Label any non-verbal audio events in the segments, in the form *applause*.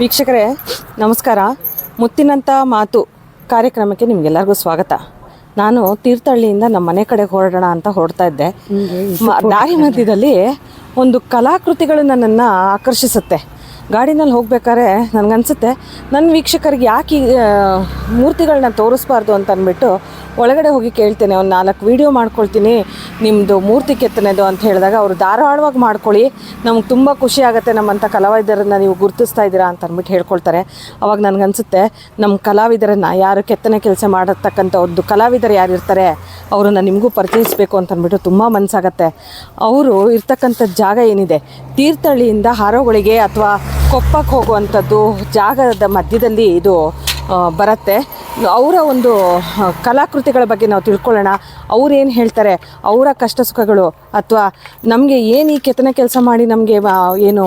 ವೀಕ್ಷಕರೇ, ನಮಸ್ಕಾರ. ಮುತ್ತಿನಂಥ ಮಾತು ಕಾರ್ಯಕ್ರಮಕ್ಕೆ ನಿಮಗೆಲ್ಲರಿಗೂ ಸ್ವಾಗತ. ನಾನು ತೀರ್ಥಹಳ್ಳಿಯಿಂದ ನಮ್ಮ ಮನೆ ಕಡೆ ಹೊರಡೋಣ ಅಂತ ಹೊರಡ್ತಾ ಇದ್ದೆ. ದಾರಿ ಮಧ್ಯದಲ್ಲಿ ಒಂದು ಕಲಾಕೃತಿಗಳು ನನ್ನನ್ನು ಆಕರ್ಷಿಸುತ್ತೆ. ಗಾಡಿನಲ್ಲಿ ಹೋಗ್ಬೇಕಾದ್ರೆ ನನಗನ್ಸುತ್ತೆ ನನ್ನ ವೀಕ್ಷಕರಿಗೆ ಯಾಕೆ ಮೂರ್ತಿಗಳನ್ನ ತೋರಿಸ್ಬಾರ್ದು ಅಂತ ಅಂದ್ಬಿಟ್ಟು ಒಳಗಡೆ ಹೋಗಿ ಕೇಳ್ತೇನೆ, ಒಂದು ನಾಲ್ಕು ವೀಡಿಯೋ ಮಾಡ್ಕೊಳ್ತೀನಿ ನಿಮ್ಮದು ಮೂರ್ತಿ ಕೆತ್ತನೆದು ಅಂತ ಹೇಳಿದಾಗ ಅವರು ಧಾರವಾಡವಾಗಿ ಮಾಡ್ಕೊಳ್ಳಿ. ನಮ್ಗೆ ತುಂಬ ಖುಷಿ ಆಗುತ್ತೆ ನಮ್ಮಂಥ ಕಲಾವಿದರನ್ನು ನೀವು ಗುರುತಿಸ್ತಾ ಇದ್ದೀರಾ ಅಂತ ಅಂದ್ಬಿಟ್ಟು ಹೇಳ್ಕೊಳ್ತಾರೆ. ಅವಾಗ ನನಗನ್ಸುತ್ತೆ ನಮ್ಮ ಕಲಾವಿದರನ್ನು ಯಾರು ಕೆತ್ತನೆ ಕೆಲಸ ಮಾಡತಕ್ಕಂಥ ಒಂದು ಕಲಾವಿದರು ಯಾರು ಇರ್ತಾರೆ ಅವರನ್ನು ನಿಮಗೂ ಪರಿಚಯಿಸಬೇಕು ಅಂತ ಅಂದ್ಬಿಟ್ಟು ತುಂಬ ಮನಸ್ಸಾಗತ್ತೆ ಅವರು ಇರ್ತಕ್ಕಂಥ ಜಾಗ ಏನಿದೆ, ತೀರ್ಥಹಳ್ಳಿಯಿಂದ ಹಾರೋಗಳಿಗೆ ಅಥವಾ ಕೊಪ್ಪಕ್ಕೆ ಹೋಗುವಂಥದ್ದು ಜಾಗದ ಮಧ್ಯದಲ್ಲಿ ಇದು ಬರುತ್ತೆ. ಅವರ ಒಂದು ಕಲಾಕೃತಿಗಳ ಬಗ್ಗೆ ನಾವು ತಿಳ್ಕೊಳ್ಳೋಣ. ಅವ್ರೇನು ಹೇಳ್ತಾರೆ? ಅವರ ಕಷ್ಟ ಸುಖಗಳು ಅಥವಾ ನಮಗೆ ಏನು ಈ ಕೆತ್ತನೆ ಕೆಲಸ ಮಾಡಿ ನಮಗೆ ಏನು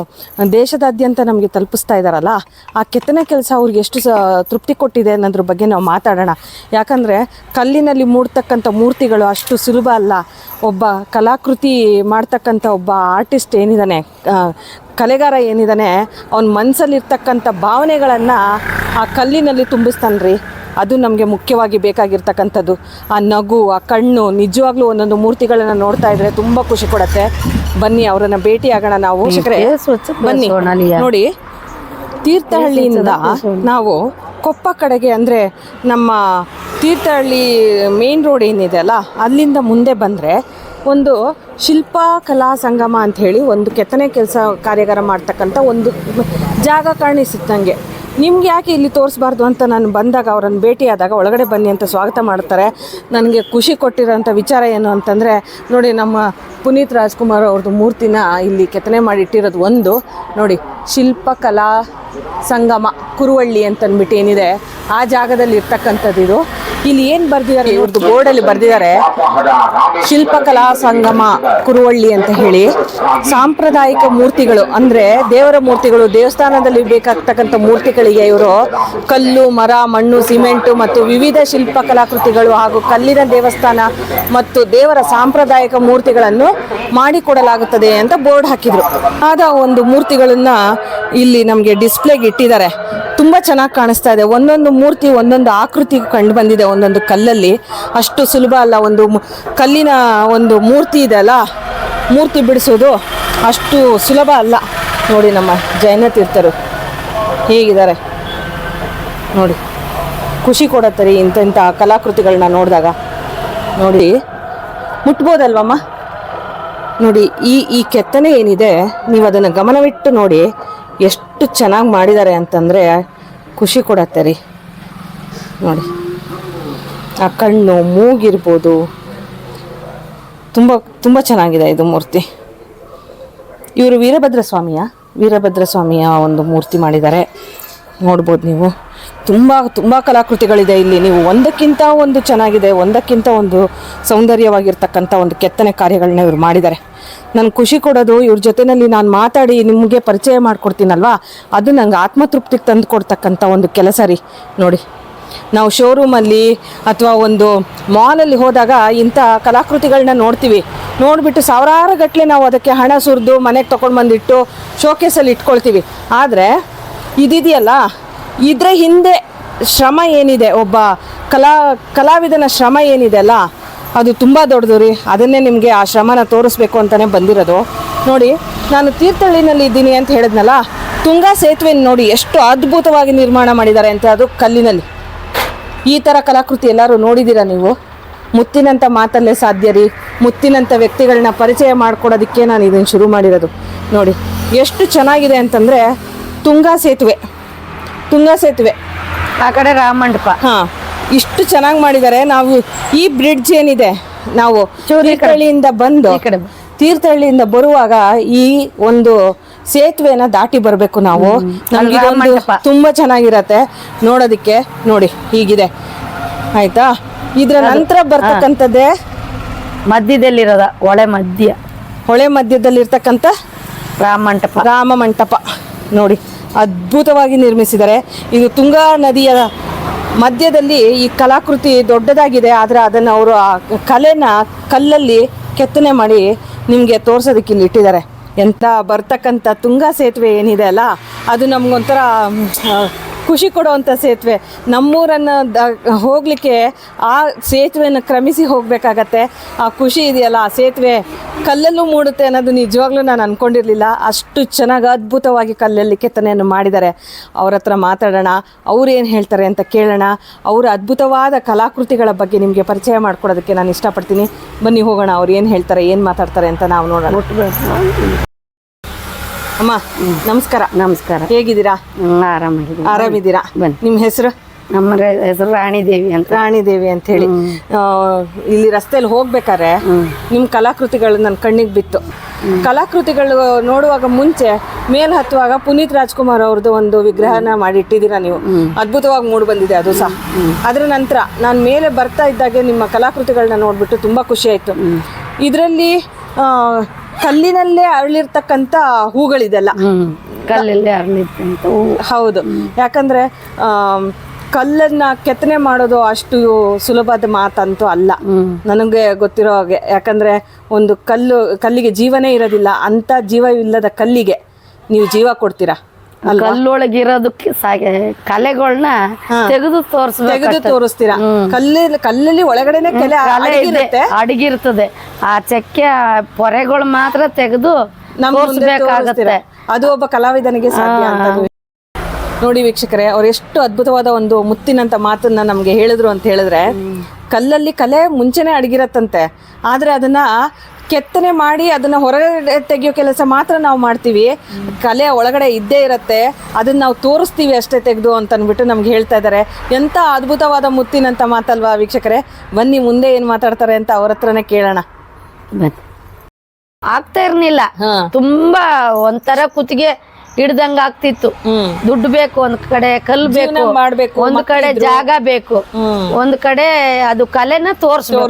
ದೇಶದಾದ್ಯಂತ ನಮಗೆ ತಲುಪಿಸ್ತಾ ಇದ್ದಾರಲ್ಲ ಆ ಕೆತ್ತನೆ ಕೆಲಸ ಅವ್ರಿಗೆ ಎಷ್ಟು ಸ, ತೃಪ್ತಿ ಕೊಟ್ಟಿದೆ ಅನ್ನೋದ್ರ ಬಗ್ಗೆ ನಾವು ಮಾತಾಡೋಣ. ಯಾಕಂದರೆ ಕಲ್ಲಿನಲ್ಲಿ ಮೂಡ್ತಕ್ಕಂಥ ಮೂರ್ತಿಗಳು ಅಷ್ಟು ಸುಲಭ ಅಲ್ಲ. ಒಬ್ಬ ಕಲಾಕೃತಿ ಮಾಡ್ತಕ್ಕಂಥ ಒಬ್ಬ ಆರ್ಟಿಸ್ಟ್ ಏನಿದ್ದಾನೆ ಕಲೆಗಾರ ಏನಿದ್ದಾನೆ ಅವನ ಮನಸ್ಸಲ್ಲಿರ್ತಕ್ಕಂಥ ಭಾವನೆಗಳನ್ನು ಆ ಕಲ್ಲಿನಲ್ಲಿ ತುಂಬಿಸ್ತಾನೆ ರೀ ಅದು ನಮಗೆ ಮುಖ್ಯವಾಗಿ ಬೇಕಾಗಿರ್ತಕ್ಕಂಥದ್ದು. ಆ ನಗು ಆ ಕಣ್ಣು ನಿಜವಾಗ್ಲೂ ಒಂದೊಂದು ಮೂರ್ತಿಗಳನ್ನು ನೋಡ್ತಾ ಇದ್ರೆ ತುಂಬ ಖುಷಿ ಕೊಡುತ್ತೆ. ಬನ್ನಿ ಅವರನ್ನು ಭೇಟಿಯಾಗೋಣ ನಾವು. ವೀಕ್ಷಕರೇ, ಬನ್ನಿ. ನೋಡಿ ತೀರ್ಥಹಳ್ಳಿಯಿಂದ ನಾವು ಕೊಪ್ಪ ಕಡೆಗೆ ಅಂದರೆ ನಮ್ಮ ತೀರ್ಥಹಳ್ಳಿ ಮೇನ್ ರೋಡ್ ಏನಿದೆ ಅಲ್ಲ ಅಲ್ಲಿಂದ ಮುಂದೆ ಬಂದರೆ ಒಂದು ಶಿಲ್ಪ ಕಲಾ ಸಂಗಮ ಅಂತ ಹೇಳಿ ಒಂದು ಕೆತ್ತನೆ ಕೆಲಸ ಕಾರ್ಯಾಗಾರ ಮಾಡ್ತಕ್ಕಂಥ ಒಂದು ಜಾಗ ಕಾಣಿಸಿತ್ತು ನನಗೆ ನಿಮ್ಗೆ ಯಾಕೆ ಇಲ್ಲಿ ತೋರಿಸ್ಬಾರ್ದು ಅಂತ ನಾನು ಬಂದಾಗ ಅವರನ್ನು ಭೇಟಿಯಾದಾಗ ಒಳಗಡೆ ಬನ್ನಿ ಅಂತ ಸ್ವಾಗತ ಮಾಡ್ತಾರೆ. ನನಗೆ ಖುಷಿ ಕೊಟ್ಟಿರೋಂಥ ವಿಚಾರ ಏನು ಅಂತಂದರೆ, ನೋಡಿ ನಮ್ಮ ಪುನೀತ್ ರಾಜ್ಕುಮಾರ್ ಅವ್ರದ್ದು ಮೂರ್ತಿನ ಇಲ್ಲಿ ಕೆತ್ತನೆ ಮಾಡಿ ಇಟ್ಟಿರೋದು ಒಂದು. ನೋಡಿ ಶಿಲ್ಪಕಲಾ ಸಂಗಮ ಕುರುವಳ್ಳಿ ಅಂತಂದ್ಬಿಟ್ಟು ಏನಿದೆ, ಆ ಜಾಗದಲ್ಲಿ ಇರ್ತಕ್ಕಂಥದ್ದು ಇದು. ಇಲ್ಲಿ ಏನ್ ಬರ್ದಿದ್ದಾರೆ ಇವ್ರದ್ದು ಬೋರ್ಡಲ್ಲಿ ಬರ್ದಿದ್ದಾರೆ ಶಿಲ್ಪಕಲಾ ಸಂಗಮ, ಕುರುವಳ್ಳಿ ಅಂತ ಹೇಳಿ. ಸಾಂಪ್ರದಾಯಿಕ ಮೂರ್ತಿಗಳು, ಅಂದ್ರೆ ದೇವರ ಮೂರ್ತಿಗಳು, ದೇವಸ್ಥಾನದಲ್ಲಿ ಬೇಕಾಗ್ತಕ್ಕಂಥ ಮೂರ್ತಿಗಳಿಗೆ ಇವರು ಕಲ್ಲು, ಮರ, ಮಣ್ಣು, ಸಿಮೆಂಟ್ ಮತ್ತು ವಿವಿಧ ಶಿಲ್ಪಕಲಾಕೃತಿಗಳು ಹಾಗೂ ಕಲ್ಲಿನ ದೇವಸ್ಥಾನ ಮತ್ತು ದೇವರ ಸಾಂಪ್ರದಾಯಿಕ ಮೂರ್ತಿಗಳನ್ನು ಮಾಡಿಕೊಡಲಾಗುತ್ತದೆ ಅಂತ ಬೋರ್ಡ್ ಹಾಕಿದ್ರು. ಆದ ಒಂದು ಮೂರ್ತಿಗಳನ್ನ ಇಲ್ಲಿ ನಮಗೆ ಡಿಸ್ಪ್ಲೇಗೆ ಇಟ್ಟಿದ್ದಾರೆ. ತುಂಬ ಚೆನ್ನಾಗಿ ಕಾಣಿಸ್ತಾ ಇದೆ. ಒಂದೊಂದು ಮೂರ್ತಿ, ಒಂದೊಂದು ಆಕೃತಿ ಕಂಡು ಬಂದಿದೆ ಒಂದೊಂದು ಕಲ್ಲಲ್ಲಿ. ಅಷ್ಟು ಸುಲಭ ಅಲ್ಲ, ಒಂದು ಕಲ್ಲಿನ ಒಂದು ಮೂರ್ತಿ ಇದೆ ಅಲ್ಲ? ಮೂರ್ತಿ ಬಿಡಿಸೋದು ಅಷ್ಟು ಸುಲಭ ಅಲ್ಲ. ನೋಡಿ ನಮ್ಮ ಜೈನ ತೀರ್ಥರು ಹೇಗಿದ್ದಾರೆ? ನೋಡಿ, ಖುಷಿ ಕೊಡತ್ತೆ ರೀ ಇಂಥ ಇಂಥ ಕಲಾಕೃತಿಗಳನ್ನ ನೋಡಿದಾಗ. ನೋಡಿ, ಮುಟ್ಬೋದಲ್ವಮ್ಮ? ನೋಡಿ, ಈ ಈ ಕೆತ್ತನೆ ಏನಿದೆ, ನೀವು ಅದನ್ನು ಗಮನವಿಟ್ಟು ನೋಡಿ, ಎಷ್ಟು ಚೆನ್ನಾಗಿ ಮಾಡಿದ್ದಾರೆ ಅಂತಂದರೆ ಖುಷಿ ಕೊಡತ್ತೆ ರೀ. ನೋಡಿ. ಆ ಕಣ್ಣು, ಮೂಗಿರ್ಬೋದು. ತುಂಬ ತುಂಬ ಚೆನ್ನಾಗಿದೆ ಇದು ಮೂರ್ತಿ. ಇವರು ವೀರಭದ್ರ ಸ್ವಾಮಿಯ? ವೀರಭದ್ರ ಸ್ವಾಮಿಯ ಒಂದು ಮೂರ್ತಿ ಮಾಡಿದ್ದಾರೆ. ನೋಡ್ಬೋದು ನೀವು. ತುಂಬ ತುಂಬ ಕಲಾಕೃತಿಗಳಿದೆ ಇಲ್ಲಿ. ನೀವು ಒಂದಕ್ಕಿಂತ ಒಂದು ಚೆನ್ನಾಗಿದೆ, ಒಂದಕ್ಕಿಂತ ಒಂದು ಸೌಂದರ್ಯವಾಗಿರ್ತಕ್ಕಂಥ ಒಂದು ಕೆತ್ತನೆ ಕಾರ್ಯಗಳನ್ನ ಇವರು ಮಾಡಿದ್ದಾರೆ. ನನಗೆ ಖುಷಿ ಕೊಡೋದು, ಇವ್ರ ಜೊತೆಯಲ್ಲಿ ನಾನು ಮಾತಾಡಿ ನಿಮಗೆ ಪರಿಚಯ ಮಾಡಿಕೊಡ್ತೀನಲ್ವಾ? ಅದು ನಂಗೆ ಆತ್ಮತೃಪ್ತಿಗೆ ತಂದು ಕೊಡ್ತಕ್ಕಂಥ ಒಂದು ಕೆಲಸ ರೀ. ನೋಡಿ, ನಾವು ಶೋರೂಮಲ್ಲಿ ಅಥವಾ ಒಂದು ಮಾಲಲ್ಲಿ ಹೋದಾಗ ಇಂಥ ಕಲಾಕೃತಿಗಳನ್ನ ನೋಡ್ತೀವಿ. ನೋಡಿಬಿಟ್ಟು ಸಾವಿರಾರು ಗಟ್ಟಲೆ ನಾವು ಅದಕ್ಕೆ ಹಣ ಸುರಿದು ಮನೆಗೆ ತೊಗೊಂಡು ಬಂದಿಟ್ಟು ಶೋಕೇಸಲ್ಲಿ ಇಟ್ಕೊಳ್ತೀವಿ. ಆದರೆ ಇದಿದೆಯಲ್ಲ, ಇದರ ಹಿಂದೆ ಶ್ರಮ ಏನಿದೆ? ಒಬ್ಬ ಕಲಾ, ಕಲಾವಿದನ ಶ್ರಮ ಏನಿದೆ ಅಲ್ಲ? ಅದು ತುಂಬ ದೊಡ್ಡದು ರೀ. ಅದನ್ನೇ ನಿಮಗೆ ಆ ಶ್ರಮನ ತೋರಿಸ್ಬೇಕು ಅಂತಲೇ ಬಂದಿರೋದು. ನೋಡಿ ನಾನು ತೀರ್ಥಹಳ್ಳಿನಲ್ಲಿ ಇದ್ದೀನಿ ಅಂತ ಹೇಳಿದ್ನಲ್ಲ ತುಂಗಾ ಸೇತುವೆ ನೋಡಿ ಎಷ್ಟು ಅದ್ಭುತವಾಗಿ ನಿರ್ಮಾಣ ಮಾಡಿದ್ದಾರೆ ಅಂತ ಅದು ಕಲ್ಲಿನಲ್ಲಿ. ಈ ಥರ ಕಲಾಕೃತಿ ಎಲ್ಲರೂ ನೋಡಿದ್ದೀರಾ ನೀವು? ಮುತ್ತಿನಂಥ ಮಾತಲ್ಲೇ ಸಾಧ್ಯ ರೀ. ಮುತ್ತಿನಂಥ ವ್ಯಕ್ತಿಗಳನ್ನ ಪರಿಚಯ ಮಾಡಿಕೊಡೋದಕ್ಕೆ ನಾನು ಇದನ್ನು ಶುರು ಮಾಡಿರೋದು. ನೋಡಿ ಎಷ್ಟು ಚೆನ್ನಾಗಿದೆ ಅಂತಂದರೆ ತುಂಗಾ ಸೇತುವೆ. ತುಂಗಾ ಸೇತುವೆ. ಆ ಕಡೆ ರಾಮ ಮಂಟಪ. ಹಾಂ. ಇಷ್ಟು ಚೆನ್ನಾಗಿ ಮಾಡಿದ್ದಾರೆ. ನಾವು ಈ ಬ್ರಿಡ್ಜ್ ಏನಿದೆ ನಾವು ತೀರ್ಥಹಳ್ಳಿಯಿಂದ ಬಂದು. ತೀರ್ಥಹಳ್ಳಿಯಿಂದ ಬರುವಾಗ ಈ ಒಂದು ಸೇತುವೆನ ದಾಟಿ ಬರಬೇಕು ನಾವು. ನಮ್ಗೆ ಇದೊಂದು ತುಂಬಾ ಚೆನ್ನಾಗಿರತ್ತೆ. ನೋಡೋದಕ್ಕೆ ನೋಡಿ ಹೀಗಿದೆ. ಆಯ್ತಾ? ಇದ್ರ ನಂತರ ಬರ್ತಕ್ಕಂಥದ್ದೇ? ಮಧ್ಯದಲ್ಲಿರೋದ ಹೊಳೆ ಮಧ್ಯ. ಹೊಳೆ ಮಧ್ಯದಲ್ಲಿರ್ತಕ್ಕಂಥ ರಾಮ ಮಂಟಪ. ರಾಮ ಮಂಟಪ. ನೋಡಿ ಅದ್ಭುತವಾಗಿ ನಿರ್ಮಿಸಿದ್ದಾರೆ. ಇದು ತುಂಗಾ ನದಿಯ ಮಧ್ಯದಲ್ಲಿ ಈ ಕಲಾಕೃತಿ ದೊಡ್ಡದಾಗಿದೆ. ಆದರೆ ಅದನ್ನು ಅವರು ಆ ಕಲೆನ ಕಲ್ಲಲ್ಲಿ ಕೆತ್ತನೆ ಮಾಡಿ ನಿಮಗೆ ತೋರಿಸೋದಕ್ಕೆ ಇಲ್ಲಿ ಇಟ್ಟಿದ್ದಾರೆ. ಎಂಥ ಬರ್ತಕ್ಕಂಥ ತುಂಗಾ ಸೇತುವೆ ಏನಿದೆ ಅಲ್ಲ, ಅದು ನಮಗೊಂಥರ ಖುಷಿ ಕೊಡುವಂಥ ಸೇತುವೆ. ನಮ್ಮೂರನ್ನು ದ, ಹೋಗಲಿಕ್ಕೆ ಆ ಸೇತುವೆಯನ್ನು ಕ್ರಮಿಸಿ ಹೋಗಬೇಕಾಗತ್ತೆ. ಆ ಖುಷಿ ಇದೆಯಲ್ಲ, ಆ ಸೇತುವೆ ಕಲ್ಲಲ್ಲೂ ಮೂಡುತ್ತೆ ಅನ್ನೋದು ನಿಜವಾಗ್ಲೂ ನಾನು ಅಂದ್ಕೊಂಡಿರಲಿಲ್ಲ ಅಷ್ಟು ಚೆನ್ನಾಗಿ ಅದ್ಭುತವಾಗಿ ಕಲ್ಲಲ್ಲಿ ಕೆತ್ತನೆಯನ್ನು ಮಾಡಿದ್ದಾರೆ. ಅವ್ರ ಹತ್ರ ಮಾತಾಡೋಣ, ಅವ್ರು ಏನು ಹೇಳ್ತಾರೆ ಅಂತ ಕೇಳೋಣ, ಅವರ ಅದ್ಭುತವಾದ ಕಲಾಕೃತಿಗಳ ಬಗ್ಗೆ ನಿಮಗೆ ಪರಿಚಯ ಮಾಡಿಕೊಡೋದಕ್ಕೆ ನಾನು ಇಷ್ಟಪಡ್ತೀನಿ. ಬನ್ನಿ ಹೋಗೋಣ, ಅವ್ರು ಏನು ಹೇಳ್ತಾರೆ, ಏನು ಮಾತಾಡ್ತಾರೆ ಅಂತ ನಾವು ನೋಡೋಣ. ಅಮ್ಮ ನಮಸ್ಕಾರ. ನಮಸ್ಕಾರ. ಹೇಗಿದ್ದೀರಾ? ಆರಾಮಾಗಿದ್ದೀರಾ ಆರಾಮಾಗಿದ್ದೀನಿ. ಆರಾಮಿದ್ದೀರಾ? ಬನ್ನಿ. ನಿಮ್ಮ ಹೆಸರು? ನಮ್ಮ ಹೆಸರು ರಾಣಿದೇವಿ ಅಂತ. ರಾಣಿದೇವಿ ಅಂತ ಹೇಳಿ. ಇಲ್ಲಿ ರಸ್ತೆಯಲ್ಲಿ ಹೋಗ್ಬೇಕಾದ್ರೆ ನಿಮ್ಮ ಕಲಾಕೃತಿಗಳು ನನ್ನ ಕಣ್ಣಿಗೆ ಬಿತ್ತು. ಕಲಾಕೃತಿಗಳು ನೋಡುವಾಗ ಮುಂಚೆ ಮೇಲ್ ಹತ್ತುವಾಗ ಪುನೀತ್ ರಾಜ್ಕುಮಾರ್ ಅವ್ರದ್ದು ಒಂದು ವಿಗ್ರಹನ ಮಾಡಿ ಇಟ್ಟಿದ್ದೀರಾ ನೀವು? ಅದ್ಭುತವಾಗಿ ಮೂಡಿ ಬಂದಿದೆ ಅದು ಸಹ. ಅದರ ನಂತರ ನಾನು ಮೇಲೆ ಬರ್ತಾ ಇದ್ದಾಗೆ ನಿಮ್ಮ ಕಲಾಕೃತಿಗಳನ್ನ ನೋಡ್ಬಿಟ್ಟು ತುಂಬಾ ಖುಷಿ ಆಯ್ತು. ಇದರಲ್ಲಿ ಕಲ್ಲಿನಲ್ಲೇ ಅರಳಿರ್ತಕ್ಕಂಥ ಹೂಗಳಿದೆಲ್ಲ. ಕಲ್ಲಲ್ಲೇ ಅರಳಿರ್ತಂತ ಹೂ. ಹೌದು. ಯಾಕಂದ್ರೆ ಕಲ್ಲನ್ನ ಕೆತ್ತನೆ ಮಾಡೋದು ಅಷ್ಟು ಸುಲಭದ ಮಾತಂತೂ ಅಲ್ಲ. ನನಗೆ ಗೊತ್ತಿರೋ ಹಾಗೆ. ಯಾಕಂದ್ರೆ ಒಂದು ಕಲ್ಲು ಕಲ್ಲಿಗೆ ಜೀವನೇ ಇರೋದಿಲ್ಲ. ಅಂತ ಜೀವವಿಲ್ಲದ ಕಲ್ಲಿಗೆ ನೀವು ಜೀವ ಕೊಡ್ತೀರಾ? ಕಲ್ಲೊಳಗಿರೋದಕ್ಕೆ ಸಾಗೆ ಕಲೆಗಳನ್ನ ತೆಗೆದು ತೋರಿಸ್ಬೇಕು ತೆಗೆದು ತೋರಿಸ್ತೀರಾ? ಕಲ್ಲಿ ಕಲ್ಲಲ್ಲಿ ಒಳಗಡೆನೆ ಕಲೆ ಅಡಗಿರುತ್ತೆ ಅಡಗಿರ್ತದೆ ಆ ಚಕ್ಕೆ ಪೊರೆಗಳು ಮಾತ್ರ ತೆಗೆದು ತೋರಿಸ್ಬೇಕಾಗತ್ತೆ. ಅದು ಒಬ್ಬ ಕಲಾವಿದನಿಗೆ ಸಾಧ್ಯ ಅಂತ ನೋಡಿ ವೀಕ್ಷಕರೇ ಅವ್ರು ಎಷ್ಟು ಅದ್ಭುತವಾದ ಒಂದು ಮುತ್ತಿನಂತ ಮಾತನ್ನ ನಮ್ಗೆ ಹೇಳಿದ್ರು ಅಂತ ಹೇಳಿದ್ರೆ ಕಲ್ಲಲ್ಲಿ ಕಲೆ ಮುಂಚೆನೆ ಅಡಗಿರತ್ತಂತೆ. ಆದ್ರೆ ಅದನ್ನ ಕೆತ್ತನೆ ಮಾಡಿ ಅದನ್ನ ಹೊರಗಡೆ ತೆಗೆಯೋ ಕೆಲಸ ಮಾತ್ರ ನಾವು ಮಾಡ್ತೀವಿ. ಕಲೆ ಒಳಗಡೆ ಇದ್ದೇ ಇರತ್ತೆ. ಅದನ್ನ ನಾವು ತೋರಿಸ್ತೀವಿ ಅಷ್ಟೇ ತೆಗೆದು ಅಂತ ಅಂದ್ಬಿಟ್ಟು ನಮ್ಗೆ ಹೇಳ್ತಾ ಇದ್ದಾರೆ ಎಂತ ಅದ್ಭುತವಾದ ಮುತ್ತಿನಂತ ಮಾತಲ್ವಾ ವೀಕ್ಷಕರೇ? ಬನ್ನಿ ಮುಂದೆ ಏನ್ ಮಾತಾಡ್ತಾರೆ ಅಂತ ಅವ್ರ ಹತ್ರನೇ ಕೇಳೋಣ. ಆಗ್ತಾ ಇರ್ಲಿಲ್ಲ. ತುಂಬಾ ಒಂಥರ ಕುತ್ತಿಗೆ ಹಿಡ್ದಂಗ ಆಗ್ತಿತ್ತು. ದುಡ್ಡು ಬೇಕು ಒಂದ್ ಕಡೆ ಕಲ್ ಬೇಕು ಮಾಡ್ಬೇಕು ಒಂದ್ ಕಡೆ ಜಾಗ ಬೇಕು ಒಂದ್ ಕಡೆ ಅದು ಕಲೆನ ತೋರ್ಸ್ಬೇಕು.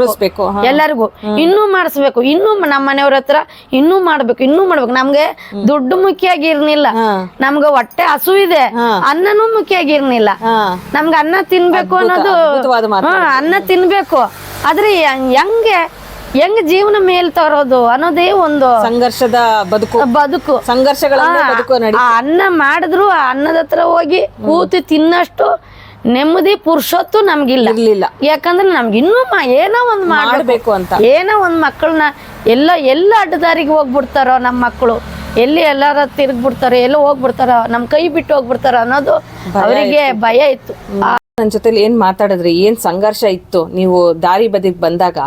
ಎಲ್ಲರಿಗೂ. ಇನ್ನೂ ಮಾಡಿಸ್ಬೇಕು ಇನ್ನೂ ನಮ್ಮ ಮನೆಯವ್ರ ಹತ್ರ ಇನ್ನೂ ಮಾಡ್ಬೇಕು ಇನ್ನೂ ಮಾಡ್ಬೇಕು. ನಮ್ಗೆ ದುಡ್ಡು ಮುಖ್ಯ ಆಗಿರ್ನಿಲ್ಲ. ನಮ್ಗೆ ಹೊಟ್ಟೆ ಹಸು ಇದೆ. ಅನ್ನನೂ ಮುಖ್ಯ ಆಗಿರ್ನಿಲ್ಲ ನಮ್ಗೆ ಅನ್ನ ತಿನ್ಬೇಕು ಅನ್ನೋದು ಅನ್ನ ತಿನ್ಬೇಕು. ಆದ್ರೆ ಹೆಂಗ್- ಹೆಂಗೆ ಜೀವನ ಮೇಲ್ ತರೋದು ಅನ್ನೋದೇ ಒಂದು ಸಂಘರ್ಷದ ಬದುಕು. ಬದುಕು. ಸಂಘರ್ಷಗಳನ್ನ ಬದುಕು ನಡಿ ಆ ಅನ್ನ ಮಾಡಿದ್ರು ಆ ಅನ್ನದ ಹತ್ರ ಹೋಗಿ ಕೂತು ತಿನ್ನಷ್ಟು ನೆಮ್ಮದಿ ಪುರುಷತ್ತು ನಮ್ಗಿಲ್ಲ. ಇರ್ಲಿಲ್ಲ. ಯಾಕಂದ್ರೆ ನಮ್ಗೆ ಇನ್ನೂ ಏನೋ ಒಂದು ಮಾಡ್ಬೇಕು. ಅಂತ. ಏನೋ ಒಂದ್ ಮಕ್ಕಳನ್ನ ಎಲ್ಲ ಎಲ್ಲ ಅಡ್ಡದಾರಿಗೆ ಹೋಗ್ಬಿಡ್ತಾರೋ ನಮ್ಮ ಮಕ್ಕಳು. ಎಲ್ಲಿ ಎಲ್ಲಾರ ತಿರುಗ್ಬಿಡ್ತಾರೋ ಎಲ್ಲ ಹೋಗ್ಬಿಡ್ತಾರೋ ನಮ್ ಕೈ ಬಿಟ್ಟು ಹೋಗ್ಬಿಡ್ತಾರೋ ಅನ್ನೋದು ಅವರಿಗೆ ಭಯ ಇತ್ತು. ನನ್ನ ಜೊತೆಲಿ ಏನ್ ಮಾತಾಡಿದ್ರಿ? ಏನ್ ಸಂಘರ್ಷ ಇತ್ತು? ನೀವು ದಾರಿ ಬದಿಗೆ ಬಂದಾಗ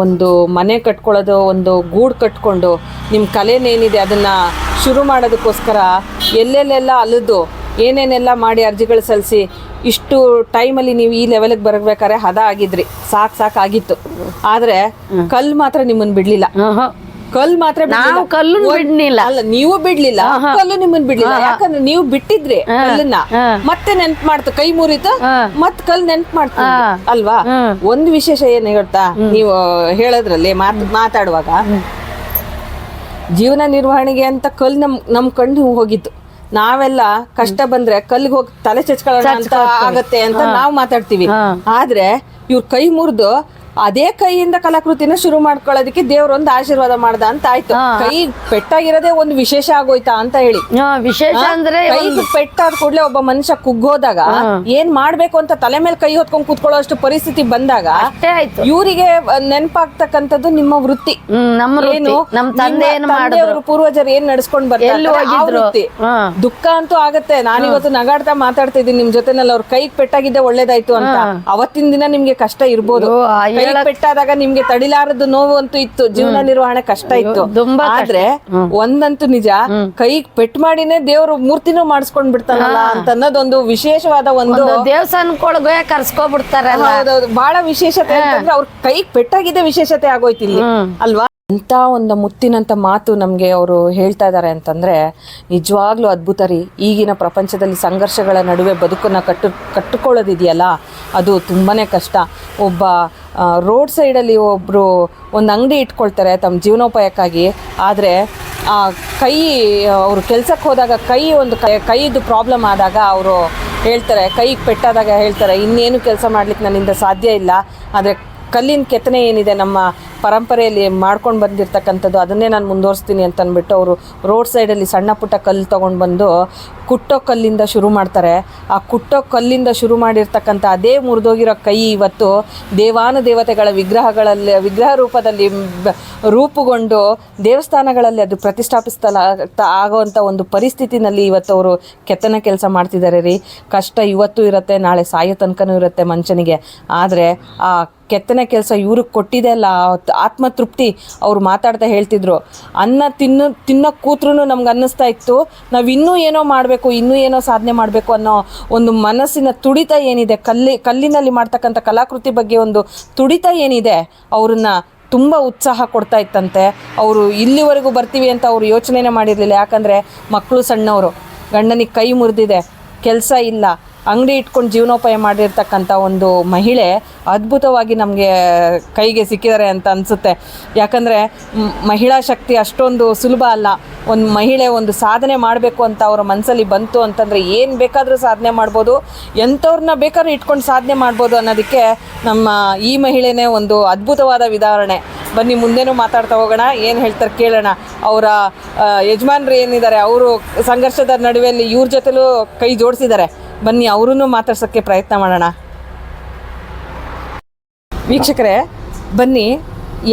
ಒಂದು ಮನೆ ಕಟ್ಕೊಳ್ಳೋದು ಒಂದು ಗೂಡು ಕಟ್ಕೊಂಡು ನಿಮ್ಮ ಕಲೆನೇನಿದೆ ಅದನ್ನು ಶುರು ಮಾಡೋದಕ್ಕೋಸ್ಕರ ಎಲ್ಲೆಲ್ಲೆಲ್ಲ ಅಲಿದು ಏನೇನೆಲ್ಲ ಮಾಡಿ ಅರ್ಜಿಗಳು ಸಲ್ಲಿಸಿ ಇಷ್ಟು ಟೈಮಲ್ಲಿ ನೀವು ಈ ಲೆವೆಲ್ಗೆ ಬರಬೇಕಾದ್ರೆ ಹದ ಆಗಿದ್ರಿ ಸಾಕು ಸಾಕಾಗಿತ್ತು ಆದರೆ ಕಲ್ಲು ಮಾತ್ರ ನಿಮ್ಮನ್ನು ಬಿಡ್ಲಿಲ್ಲ. ಕಲ್ ಮಾತ್ರ. ನಾವು ಕಲ್ಲು ಬಿಡ್ಲಿಲ್ಲ. ಅಲ್ಲ ನೀವು ಬಿಡ್ಲಿಲ್ಲ. ಕಲ್ಲು ನಿಮ್ಮನ್ ಬಿಡ್ಲಿಲ್ಲ. ಯಾಕಂದ್ರೆ ನೀವು ಬಿಟ್ಟಿದ್ರಿ ಕಲ್ಲನ್ನ ಮತ್ತೆ ನೆನ್ಪ್ ಮಾಡ್ತ ಕೈ ಮುರಿತ ಮತ್ ಕಲ್ ನೆನ್ಪ್ ಮಾಡ್ತ ಅಲ್ವಾ? ಒಂದ್ ವಿಶೇಷ ಏನ್ ಹೇಳ್ತಾ? ನೀವು ಹೇಳದ್ರಲ್ಲಿ ಮಾತ್ ಮಾತಾಡುವಾಗ ಜೀವನ ನಿರ್ವಹಣೆಗೆ ಅಂತ ಕಲ್ ನಮ್ ನಮ್ ಕಣ್ಣು ಹೋಗಿತ್ತು. ನಾವೆಲ್ಲ ಕಷ್ಟ ಬಂದ್ರೆ ಕಲ್ಲಿಗೆ ಹೋಗಿ ತಲೆ ಚಚ್ಕೊಳ್ಳೋಣ ಅಂತ ಆಗತ್ತೆ ಅಂತ ನಾವು ಮಾತಾಡ್ತೀವಿ. ಆದ್ರೆ ಇವ್ರ ಕೈ ಮುರಿದು ಅದೇ ಕೈಯಿಂದ ಕಲಾಕೃತಿನ ಶುರು ಮಾಡ್ಕೊಳ್ಳೋದಕ್ಕೆ ದೇವ್ರೊಂದು ಆಶೀರ್ವಾದ ಮಾಡ್ದ ಅಂತ ಆಯ್ತು. ಕೈ ಪೆಟ್ಟಾಗಿರೋದೇ ಒಂದು ವಿಶೇಷ ಆಗೋಯ್ತಾ ಅಂತ ಹೇಳಿ. ವಿಶೇಷ ಅಂದ್ರೆ ಕೈ ಪೆಟ್ಟಾದ ಕೂಡಲೇ ಒಬ್ಬ ಮನುಷ್ಯ ಕುಗ್ಗೋದಾಗ ಏನ್ ಮಾಡ್ಬೇಕು ಅಂತ ತಲೆ ಮೇಲೆ ಕೈ ಹೊತ್ಕೊಂಡ್ ಕೂತ್ಕೊಳ್ಳೋ ಅಷ್ಟು ಪರಿಸ್ಥಿತಿ ಬಂದಾಗ ಇವರಿಗೆ ನೆನಪಾಗ್ತಕ್ಕಂಥದ್ದು ನಿಮ್ಮ ವೃತ್ತಿ. ನಮ್ಮ. ಏನು? ನಮ್ ತಂದೆ ಅವರು ನಿಮ್ಮ ಪೂರ್ವಜರು ಏನ್ ನಡ್ಸ್ಕೊಂಡ್ ಬರ್ತಾರೆ. ದುಃಖ ಅಂತೂ ಆಗತ್ತೆ. ನಾನಿವತ್ತು ನಗಾಡ್ತಾ ಮಾತಾಡ್ತಾ ಇದ್ದೀನಿ ನಿಮ್ ಜೊತೆನಲ್ಲಿ. ಅವ್ರ ಕೈಗೆ ಪೆಟ್ಟಾಗಿದ್ದೆ ಒಳ್ಳೇದಾಯ್ತು ಅಂತ. ಅವತ್ತಿನ ದಿನ ನಿಮ್ಗೆ ಕಷ್ಟ ಇರ್ಬೋದು. ಕೈಗೆ ಪೆಟ್ಟಾದಾಗ ನಿಮ್ಗೆ ತಡಿಲಾರದು ನೋವು ಅಂತೂ ಇತ್ತು. ಜೀವನ ನಿರ್ವಹಣೆ ಕಷ್ಟ ಇತ್ತು. ತುಂಬಾ. ಆದ್ರೆ ಒಂದಂತೂ ನಿಜ ಕೈಗ್ ಪೆಟ್ ಮಾಡಿನೇ ದೇವ್ರು ಮೂರ್ತಿನೂ ಮಾಡಿಸ್ಕೊಂಡ್ ಬಿಡ್ತಾನಲ್ಲ ಅಂತ ಅನ್ನೋದೊಂದು ವಿಶೇಷವಾದ ಒಂದು ಒಂದು ದೇವಸ್ಥಾನಕ್ಕೊಳಗೆ ಕರ್ಸ್ಕೊಬಿಡ್ತಾರಲ್ಲ. ಹೌದೌದು. ಬಹಳ ವಿಶೇಷತೆ. ಅಂತಂದ್ರೆ ಅವ್ರ ಕೈಗ್ ಪೆಟ್ಟಾಗಿದೆ ವಿಶೇಷತೆ ಆಗೋಯ್ತಿಲ್ಲಿ ಅಲ್ವಾ? ಅಂತ ಒಂದು ಮುತ್ತಿನಂತ ಮಾತು ನಮಗೆ ಅವರು ಹೇಳ್ತಾ ಇದ್ದಾರೆ ಅಂತಂದರೆ, ನಿಜವಾಗ್ಲೂ ಅದ್ಭುತ ರೀ. ಈಗಿನ ಪ್ರಪಂಚದಲ್ಲಿ ಸಂಘರ್ಷಗಳ ನಡುವೆ ಬದುಕನ್ನು ಕಟ್ಟು, ಕಟ್ಟಿಕೊಳ್ಳೋದಿದೆಯಲ್ಲ, ಅದು ತುಂಬಾ ಕಷ್ಟ. ಒಬ್ಬ ರೋಡ್ ಸೈಡಲ್ಲಿ ಒಬ್ಬರು ಒಂದು ಅಂಗಡಿ ಇಟ್ಕೊಳ್ತಾರೆ ತಮ್ಮ ಜೀವನೋಪಾಯಕ್ಕಾಗಿ. ಆದರೆ, ಆ, ಕೈ, ಅವರು ಕೆಲಸಕ್ಕೆ ಹೋದಾಗ ಕೈ ಒಂದು ಕೈ, ಕೈದು ಪ್ರಾಬ್ಲಮ್ ಆದಾಗ ಅವರು ಹೇಳ್ತಾರೆ, ಕೈ ಪೆಟ್ಟಾದಾಗ ಹೇಳ್ತಾರೆ, ಇನ್ನೇನು ಕೆಲಸ ಮಾಡ್ಲಿಕ್ಕೆ ನನ್ನಿಂದ ಸಾಧ್ಯ ಇಲ್ಲ. ಆದರೆ ಕಲ್ಲಿನ ಕೆತ್ತನೆ ಏನಿದೆ ನಮ್ಮ ಪರಂಪರೆಯಲ್ಲಿ ಮಾಡ್ಕೊಂಡು ಬಂದಿರತಕ್ಕಂಥದ್ದು, ಅದನ್ನೇ ನಾನು ಮುಂದುವರಿಸ್ತೀನಿ ಅಂತ ಅಂದ್ಬಿಟ್ಟು ಅವರು ರೋಡ್ ಸೈಡಲ್ಲಿ ಸಣ್ಣ ಪುಟ್ಟ ಕಲ್ಲು ತೊಗೊಂಡು ಬಂದು ಕುಟ್ಟೋ ಕಲ್ಲಿಂದ ಶುರು ಮಾಡ್ತಾರೆ. ಆ ಕುಟ್ಟೋ ಕಲ್ಲಿಂದ ಶುರು ಮಾಡಿರ್ತಕ್ಕಂಥ ಅದೇ ಮುರಿದೋಗಿರೋ ಕೈ ಇವತ್ತು ದೇವಾನುದೇವತೆಗಳ ವಿಗ್ರಹಗಳಲ್ಲಿ, ವಿಗ್ರಹ ರೂಪದಲ್ಲಿ ರೂಪುಗೊಂಡು ದೇವಸ್ಥಾನಗಳಲ್ಲಿ ಅದು ಪ್ರತಿಷ್ಠಾಪಿಸ್ತಲ ಆಗೋವಂಥ ಒಂದು ಪರಿಸ್ಥಿತಿನಲ್ಲಿ ಇವತ್ತು ಅವರು ಕೆತ್ತನೆ ಕೆಲಸ ಮಾಡ್ತಿದ್ದಾರೆ ರೀ. ಕಷ್ಟ ಇವತ್ತು ಇರುತ್ತೆ, ನಾಳೆ ಸಾಯೋ ತನಕನೂ ಇರುತ್ತೆ ಮನುಷ್ಯನಿಗೆ. ಆದರೆ ಆ ಕೆತ್ತನೆ ಕೆಲಸ ಇವ್ರಿಗೆ ಕೊಟ್ಟಿದೆ ಅಲ್ಲ ಆತ್ಮತೃಪ್ತಿ ಅವ್ರು ಮಾತಾಡ್ತಾ ಹೇಳ್ತಿದ್ರು. ಅನ್ನ ತಿನ್ನು, ತಿನ್ನೋ ಕೂತ್ರು ನಮ್ಗೆ ಅನ್ನಿಸ್ತಾ ಇತ್ತು. ನಾವು ಇನ್ನೂ ಏನೋ ಮಾಡಬೇಕು, ಇನ್ನೂ ಏನೋ ಸಾಧನೆ ಮಾಡಬೇಕು ಅನ್ನೋ ಒಂದು ಮನಸ್ಸಿನ ತುಡಿತ ಏನಿದೆ, ಕಲ್ಲಿ, ಕಲ್ಲಿನಲ್ಲಿ ಮಾಡ್ತಕ್ಕಂಥ ಕಲಾಕೃತಿ ಬಗ್ಗೆ ಒಂದು ತುಡಿತ ಏನಿದೆ, ಅವ್ರನ್ನ ತುಂಬ ಉತ್ಸಾಹ ಕೊಡ್ತಾ ಇತ್ತಂತೆ. ಅವರು ಇಲ್ಲಿವರೆಗೂ ಬರ್ತೀವಿ ಅಂತ ಅವರು ಯೋಚನೆನೇ ಮಾಡಿರಲಿಲ್ಲ. ಯಾಕಂದರೆ ಮಕ್ಕಳು ಸಣ್ಣವರು, ಗಂಡನಿಗೆ ಕೈ ಮುರಿದಿದೆ, ಕೆಲಸ ಇಲ್ಲ. ಅಂಗಡಿ ಇಟ್ಕೊಂಡು ಜೀವನೋಪಾಯ ಮಾಡಿರ್ತಕ್ಕಂಥ ಒಂದು ಮಹಿಳೆ ಅದ್ಭುತವಾಗಿ ನಮಗೆ ಕೈಗೆ ಸಿಕ್ಕಿದ್ದಾರೆ ಅಂತ ಅನಿಸುತ್ತೆ. ಯಾಕಂದರೆ ಮಹಿಳಾ ಶಕ್ತಿ ಅಷ್ಟೊಂದು ಸುಲಭ ಅಲ್ಲ. ಒಂದು ಮಹಿಳೆ ಒಂದು ಸಾಧನೆ ಮಾಡಬೇಕು ಅಂತ ಅವರ ಮನಸ್ಸಲ್ಲಿ ಬಂತು ಅಂತಂದರೆ ಏನು ಬೇಕಾದರೂ ಸಾಧನೆ ಮಾಡ್ಬೋದು. ಎಂಥವ್ರನ್ನ ಬೇಕಾದ್ರೂ ಇಟ್ಕೊಂಡು ಸಾಧನೆ ಮಾಡ್ಬೋದು ಅನ್ನೋದಕ್ಕೆ ನಮ್ಮ ಈ ಮಹಿಳೆನೇ ಒಂದು ಅದ್ಭುತವಾದ ವಿಧಾರಣೆ ಬನ್ನಿ, ಮುಂದೆನೂ ಮಾತಾಡ್ತಾ ಹೋಗೋಣ. ಏನು ಹೇಳ್ತಾರೆ ಕೇಳೋಣ. ಅವರ ಯಜಮಾನ್ರು ಏನಿದ್ದಾರೆ, ಅವರು ಸಂಘರ್ಷದ ನಡುವೆಯಲ್ಲಿ ಇವ್ರ ಜೊತೆಲೂ ಕೈ ಜೋಡಿಸಿದ್ದಾರೆ. ಬನ್ನಿ ಅವರನ್ನು ಮಾತಾಡ್ಸೋಕ್ಕೆ ಪ್ರಯತ್ನ ಮಾಡೋಣ. ವೀಕ್ಷಕರೇ ಬನ್ನಿ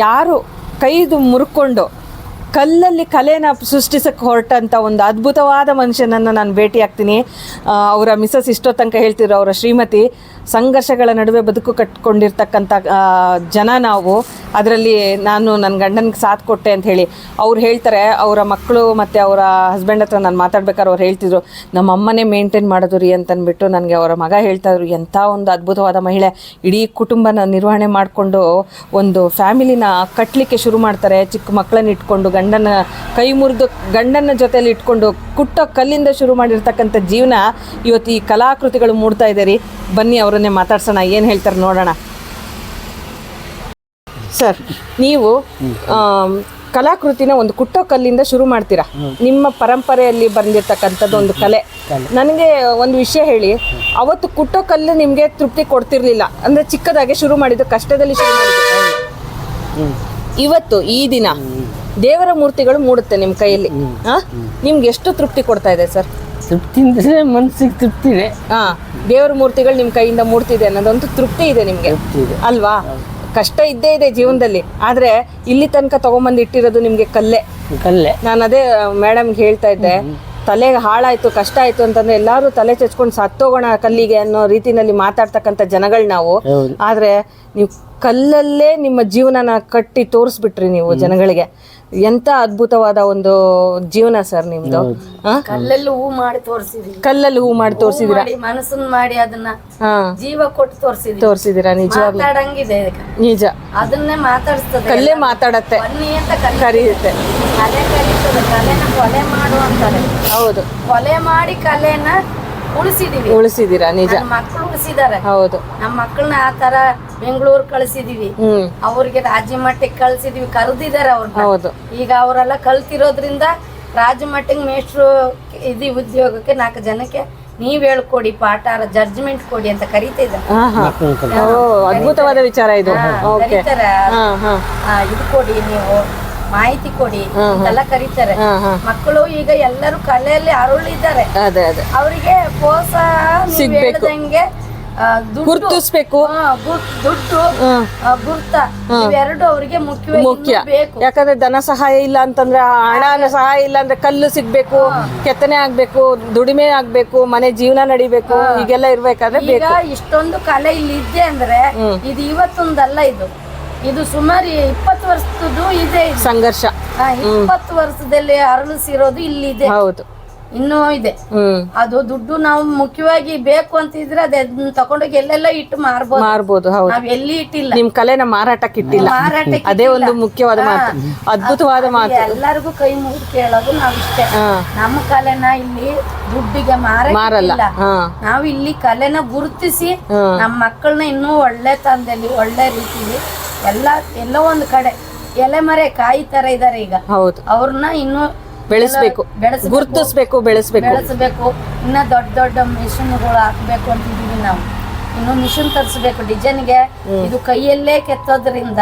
ಯಾರು ಕೈದು ಮುರ್ಕೊಂಡು ಕಲ್ಲಲ್ಲಿ ಕಲೆನ ಸೃಷ್ಟಿಸಕ್ಕೆ ಹೊರಟಂಥ ಒಂದು ಅದ್ಭುತವಾದ ಮನುಷ್ಯನನ್ನು ನಾನು ಭೇಟಿ ಆಗ್ತೀನಿ. ಅವರ ಮಿಸಸ್ ಇಷ್ಟೋ ತನಕ ಹೇಳ್ತಿದ್ರು ಅವರ ಶ್ರೀಮತಿ, ಸಂಘರ್ಷಗಳ ನಡುವೆ ಬದುಕು ಕಟ್ಕೊಂಡಿರ್ತಕ್ಕಂಥ ಜನ ನಾವು. ಅದರಲ್ಲಿ ನಾನು ನನ್ನ ಗಂಡನಿಗೆ ಸಾಥ್ ಕೊಟ್ಟೆ ಅಂತ ಹೇಳಿ. ಅವ್ರು ಹೇಳ್ತಾರೆ, ಅವರ ಮಕ್ಕಳು ಮತ್ತು ಅವರ ಹಸ್ಬೆಂಡ್ ಹತ್ರ ನಾನು ಮಾತಾಡ್ಬೇಕಾದ್ರೆ ಅವ್ರು ಹೇಳ್ತಿದ್ರು, ನಮ್ಮ ಅಮ್ಮನೇ ಮೇಂಟೈನ್ ಮಾಡೋದು ರೀ ಅಂತಂದ್ಬಿಟ್ಟು ನನಗೆ ಅವರ ಮಗ ಹೇಳ್ತಾಯಿದ್ರು ಎಂಥ ಒಂದು ಅದ್ಭುತವಾದ ಮಹಿಳೆ. ಇಡೀ ಕುಟುಂಬನ ನಿರ್ವಹಣೆ ಮಾಡಿಕೊಂಡು ಒಂದು ಫ್ಯಾಮಿಲಿನ ಕಟ್ಟಲಿಕ್ಕೆ ಶುರು ಮಾಡ್ತಾರೆ. ಚಿಕ್ಕ ಮಕ್ಕಳನ್ನ ಇಟ್ಕೊಂಡು ಗಂಡನ ಕೈ ಮುರಿದು ಗಂಡನ ಜೊತೆಯಲ್ಲಿ ಇಟ್ಕೊಂಡು ಕುಟ್ಟ ಕಲ್ಲಿಂದ ಶುರು ಮಾಡಿರ್ತಕ್ಕಂಥ ಜೀವನ ಇವತ್ತು ಈ ಕಲಾಕೃತಿಗಳು ಮೂಡ್ತಾ ಇದೆ ರೀ. ಬನ್ನಿ ಅವರನ್ನೇ ಮಾತಾಡ್ಸೋಣ, ಏನು ಹೇಳ್ತಾರೆ ನೋಡೋಣ. ಸರ್, ನೀವು ಕಲಾಕೃತಿನ ಒಂದು ಕುಟ್ಟೋ ಕಲ್ಲಿಂದ ಶುರು ಮಾಡ್ತೀರಾ? ನಿಮ್ಮ ಪರಂಪರೆಯಲ್ಲಿ ಬಂದಿರತಕ್ಕಂಥದ್ದು ಒಂದು ಕಲೆ. ನನಗೆ ಒಂದು ವಿಷಯ ಹೇಳಿ, ಅವತ್ತು ಕುಟ್ಟೋ ಕಲ್ಲು ನಿಮಗೆ ತೃಪ್ತಿ ಕೊಡ್ತಿರ್ಲಿಲ್ಲ. ಅಂದ್ರೆ ಚಿಕ್ಕದಾಗೆ ಶುರು ಮಾಡಿದ್ದು ಕಷ್ಟದಲ್ಲಿ ಶುರು ಮಾಡಿದ್ದು. ಇವತ್ತು ಈ ದಿನ ದೇವರ ಮೂರ್ತಿಗಳು ಮೂಡುತ್ತೆ ನಿಮ್ಮ ಕೈಯಲ್ಲಿ? ನಿಮ್ಗೆ ಎಷ್ಟು ತೃಪ್ತಿ ಕೊಡ್ತಾ ಇದೆ ಸರ್? ತೃಪ್ತಿ ಅಂದ್ರೆ ಮನ್ಸಿಗೆ ತೃಪ್ತಿ ಇದೆ. ಹಾ ದೇವರ ಮೂರ್ತಿಗಳು ನಿಮ್ಮ ಕೈಯಿಂದ ಮೂಡ್ತಿದೆ ಅನ್ನೋದೊಂದು ತೃಪ್ತಿ ಇದೆ ನಿಮ್ಗೆ. ಅಲ್ವಾ? ಕಷ್ಟ ಇದ್ದೇ ಇದೆ ಜೀವನದಲ್ಲಿ. ಆದ್ರೆ ಇಲ್ಲಿ ತನಕ ತಗೊಂಬಂದು ಇಟ್ಟಿರೋದು ನಿಮ್ಗೆ ಕಲ್ಲೆ. ಕಲ್ಲೆ. ನಾನು ಅದೇ ಮೇಡಮ್ಗೆ ಹೇಳ್ತಾ ಇದ್ದೆ. ತಲೆಗೆ ಹಾಳಾಯ್ತು ಕಷ್ಟ ಆಯ್ತು ಅಂತಂದ್ರೆ ಎಲ್ಲಾರು ತಲೆ ಚಚ್ಕೊಂಡು ಸತ್ತೋಗೋಣ ಕಲ್ಲಿಗೆ ಅನ್ನೋ ರೀತಿನಲ್ಲಿ ಮಾತಾಡ್ತಕ್ಕಂಥ ಜನಗಳು ನಾವು. ಆದ್ರೆ ನೀವು ಕಲ್ಲಲ್ಲೇ ನಿಮ್ಮ ಜೀವನನ ಕಟ್ಟಿ ತೋರಿಸ್ಬಿಟ್ರಿ ನೀವು ಜನಗಳಿಗೆ. ಎಂತ ಅದ್ಭುತವಾದ ಒಂದು ಜೀವನ ಸರ್ ನಿಮ್ದು? ಆ? ಕಲ್ಲಲ್ಲಿ ಹೂ ಮಾಡಿ ತೋರಿಸಿದ್ರಿ ಕಲ್ಲಲ್ಲಿ ಹೂ ಮಾಡಿ ತೋರಿಸಿದ್ರಿ? ಮಾಡಿ ಮನಸ್ಸನ್ನ ಮಾಡಿ ಅದನ್ನ ಹಾ. ಜೀವ ಕೊಟ್ಟು ತೋರಿಸಿದೀವಿ. ತೋರಿಸಿದಿರ? ನಿಜ. ಮಾತಾಡಂಗಿದೆ. ನಿಜ. ಅದನ್ನೇ ಮಾತಾಡಿಸ್ತದೆ. ಕಲ್ಲೇ ಮಾತಾಡತ್ತೆ. ಬನ್ನಿ ಅಂತ ಕಲಿ ಕರೆಯುತ್ತೆ ಕಲೆ ಕಲಿತದೆ ಕಲೆನ ಕೊಲೆ ಮಾಡು ಅಂತಾರೆ. ಹೌದು. ಕೊಲೆ ಮಾಡಿ ಕಲೆನ ಉಳಿಸಿದೀವಿ. ಉಳಿಸಿದೀರಾ? ನಿಜ. ಮಕ್ಕಳು ಉಳಿಸಿದ್ದಾರೆ. ಹೌದು. ನಮ್ಮ ಮಕ್ಕಳನ್ನ ಆ ತರ ಬೆಂಗಳೂರು ಕಳಿಸಿದೀವಿ. ಹ್ಮ್. ಅವ್ರಿಗೆ ರಾಜ್ಯ ಮಟ್ಟಕ್ಕೆ ಕಳ್ಸಿದೀವಿ ಕರೆದಿದ್ದಾರೆ ಅವ್ರನ್ನ. ಹೌದು. ಈಗ ಅವರೆಲ್ಲ ಕಲ್ತಿರೋದ್ರಿಂದ ರಾಜ್ಯ ಮಟ್ಟಕ್ಕೆ ಮೇಷ್ಟ್ರು ಇದು ಉದ್ಯೋಗಕ್ಕೆ ನಾಲ್ಕು ಜನಕ್ಕೆ ನೀವ್ ಹೇಳ್ಕೊಡಿ ಪಾಠ ಜಡ್ಜ್ಮೆಂಟ್ ಕೊಡಿ ಅಂತ ಕರಿತಿದ್ದಾರೆ ಹಾ ಹಾ ಓ ಅದ್ಭುತವಾದ ವಿಚಾರ ಇದು. ಓಕೆ. ಕರೀತಾರೆ. ಇದು ಕೊಡಿ ನೀವು. ಮಾಹಿತಿ ಕೊಡಿ ಅಂತೆಲ್ಲ ಕರೀತಾರೆ. ಮಕ್ಕಳು ಈಗ ಎಲ್ಲರೂ ಕಲೆಯಲ್ಲಿ ಅರುಳಿದ್ದಾರೆ. ಅದೇ ಅದೇ. ಅವರಿಗೆ ಪ್ರೋತ್ಸಾಹ ಸಿಗ್ಬೇಕು. ಗುರ್ತಿಸ್ಬೇಕು. ದುಡ್ಡು ಗುರ್ತ ಇವೆರಡು ಅವರಿಗೆ ಮುಖ್ಯ ಬೇಕು. ಯಾಕಂದ್ರೆ ಧನ ಸಹಾಯ ಇಲ್ಲ ಅಂತಂದ್ರೆ ಹಣ ಸಹಾಯ ಇಲ್ಲ ಅಂದ್ರೆ ಕಲ್ಲು ಸಿಗ್ಬೇಕು ಕೆತ್ತನೆ ಆಗ್ಬೇಕು ದುಡಿಮೆ ಆಗ್ಬೇಕು ಮನೆ ಜೀವನ ನಡಿಬೇಕು ಹೀಗೆಲ್ಲ ಇರ್ಬೇಕಾದ್ರೆ ಈಗ ಇಷ್ಟೊಂದು ಕಲೆ ಇಲ್ಲಿ ಇದೆ ಅಂದ್ರೆ ಇದು ಇವತ್ತೊಂದಲ್ಲ ಇದು. ಇದು ಸುಮಾರು ಇಪ್ಪತ್ತು ವರ್ಷದ್ದು ಇದೆ ಇದು. ಸಂಘರ್ಷ. ಆ, ಇಪ್ಪತ್ತು ವರ್ಷದಲ್ಲಿ ಅರಳಿಸಿರೋದು ಇಲ್ಲಿದೆ. ಹೌದು. ಇನ್ನೂ ಇದೆ. ಹ್ಮ್. ಅದು ದುಡ್ಡು ನಾವು ಮುಖ್ಯವಾಗಿ ಬೇಕು ಅಂತಿದ್ರೆ ಅದನ್ನ ತಗೊಂಡೋಗಿ ಎಲ್ಲೆಲ್ಲ ಇಟ್ಟು ಮಾರ್ಬೋದು. ಮಾರ್ಬೋದು ಹೌದು. ನಾವ್ ಎಲ್ಲಿ ಇಟ್ಟಿಲ್ಲ. ನಿಮ್ ಕಲೆನ ಮಾರಾಟಕ್ಕೆ ಇಟ್ಟಿಲ್ಲ ಮಾರಾಟಕ್ಕೆ ಅದೇ ಒಂದು ಮುಖ್ಯವಾದ ಮಾತು. ಅದ್ಭುತವಾದ ಮಾತು. ಎಲ್ಲರಿಗೂ ಕೈ ಮುಗಿದು ಕೇಳೋದು ನಾವ್ ಇಷ್ಟೇ. ಹಾ. ನಮ್ಮ ಕಲೆನ ಇಲ್ಲಿ ದುಡ್ಡಿಗೆ ಮಾರಲ್ಲ ಮಾರಲ್ಲ. ಹಾ. ನಾವು ಇಲ್ಲಿ ಕಲೆನ ಗುರುತಿಸಿ. ನಮ್ಮ ಮಕ್ಕಳನ್ನ ಇನ್ನೂ ಒಳ್ಳೆ ತಂದೆಲಿ ಒಳ್ಳೆ ರೀತಿಲಿ ಎಲ್ಲ ಎಲ್ಲೋ ಒಂದು ಕಡೆ. ಎಲೆ ಮರೆ ಕಾಯಿ ತರ ಇದಾರೆ ಈಗ. ಹೌದು. ಅವ್ರನ್ನ ಇನ್ನು ಬೆಳೆಸ್ಬೇಕು. ಗುರುತಿಸಬೇಕು ಬೆಳೆಸಬೇಕು. ಬೆಳೆಸ್ಬೇಕು. ಇನ್ನ ದೊಡ್ಡ ದೊಡ್ಡ ಮಿಷನ್ಗಳು ಹಾಕ್ಬೇಕು ಅಂತಿದೀವಿ ನಾವು. ಇನ್ನು ಮಿಷಿನ್ ತರಿಸ್ಬೇಕು ಡಿಸೈನ್ಗೆ ಇದು ಕೈಯಲ್ಲೇ ಕೆತ್ತೋದ್ರಿಂದ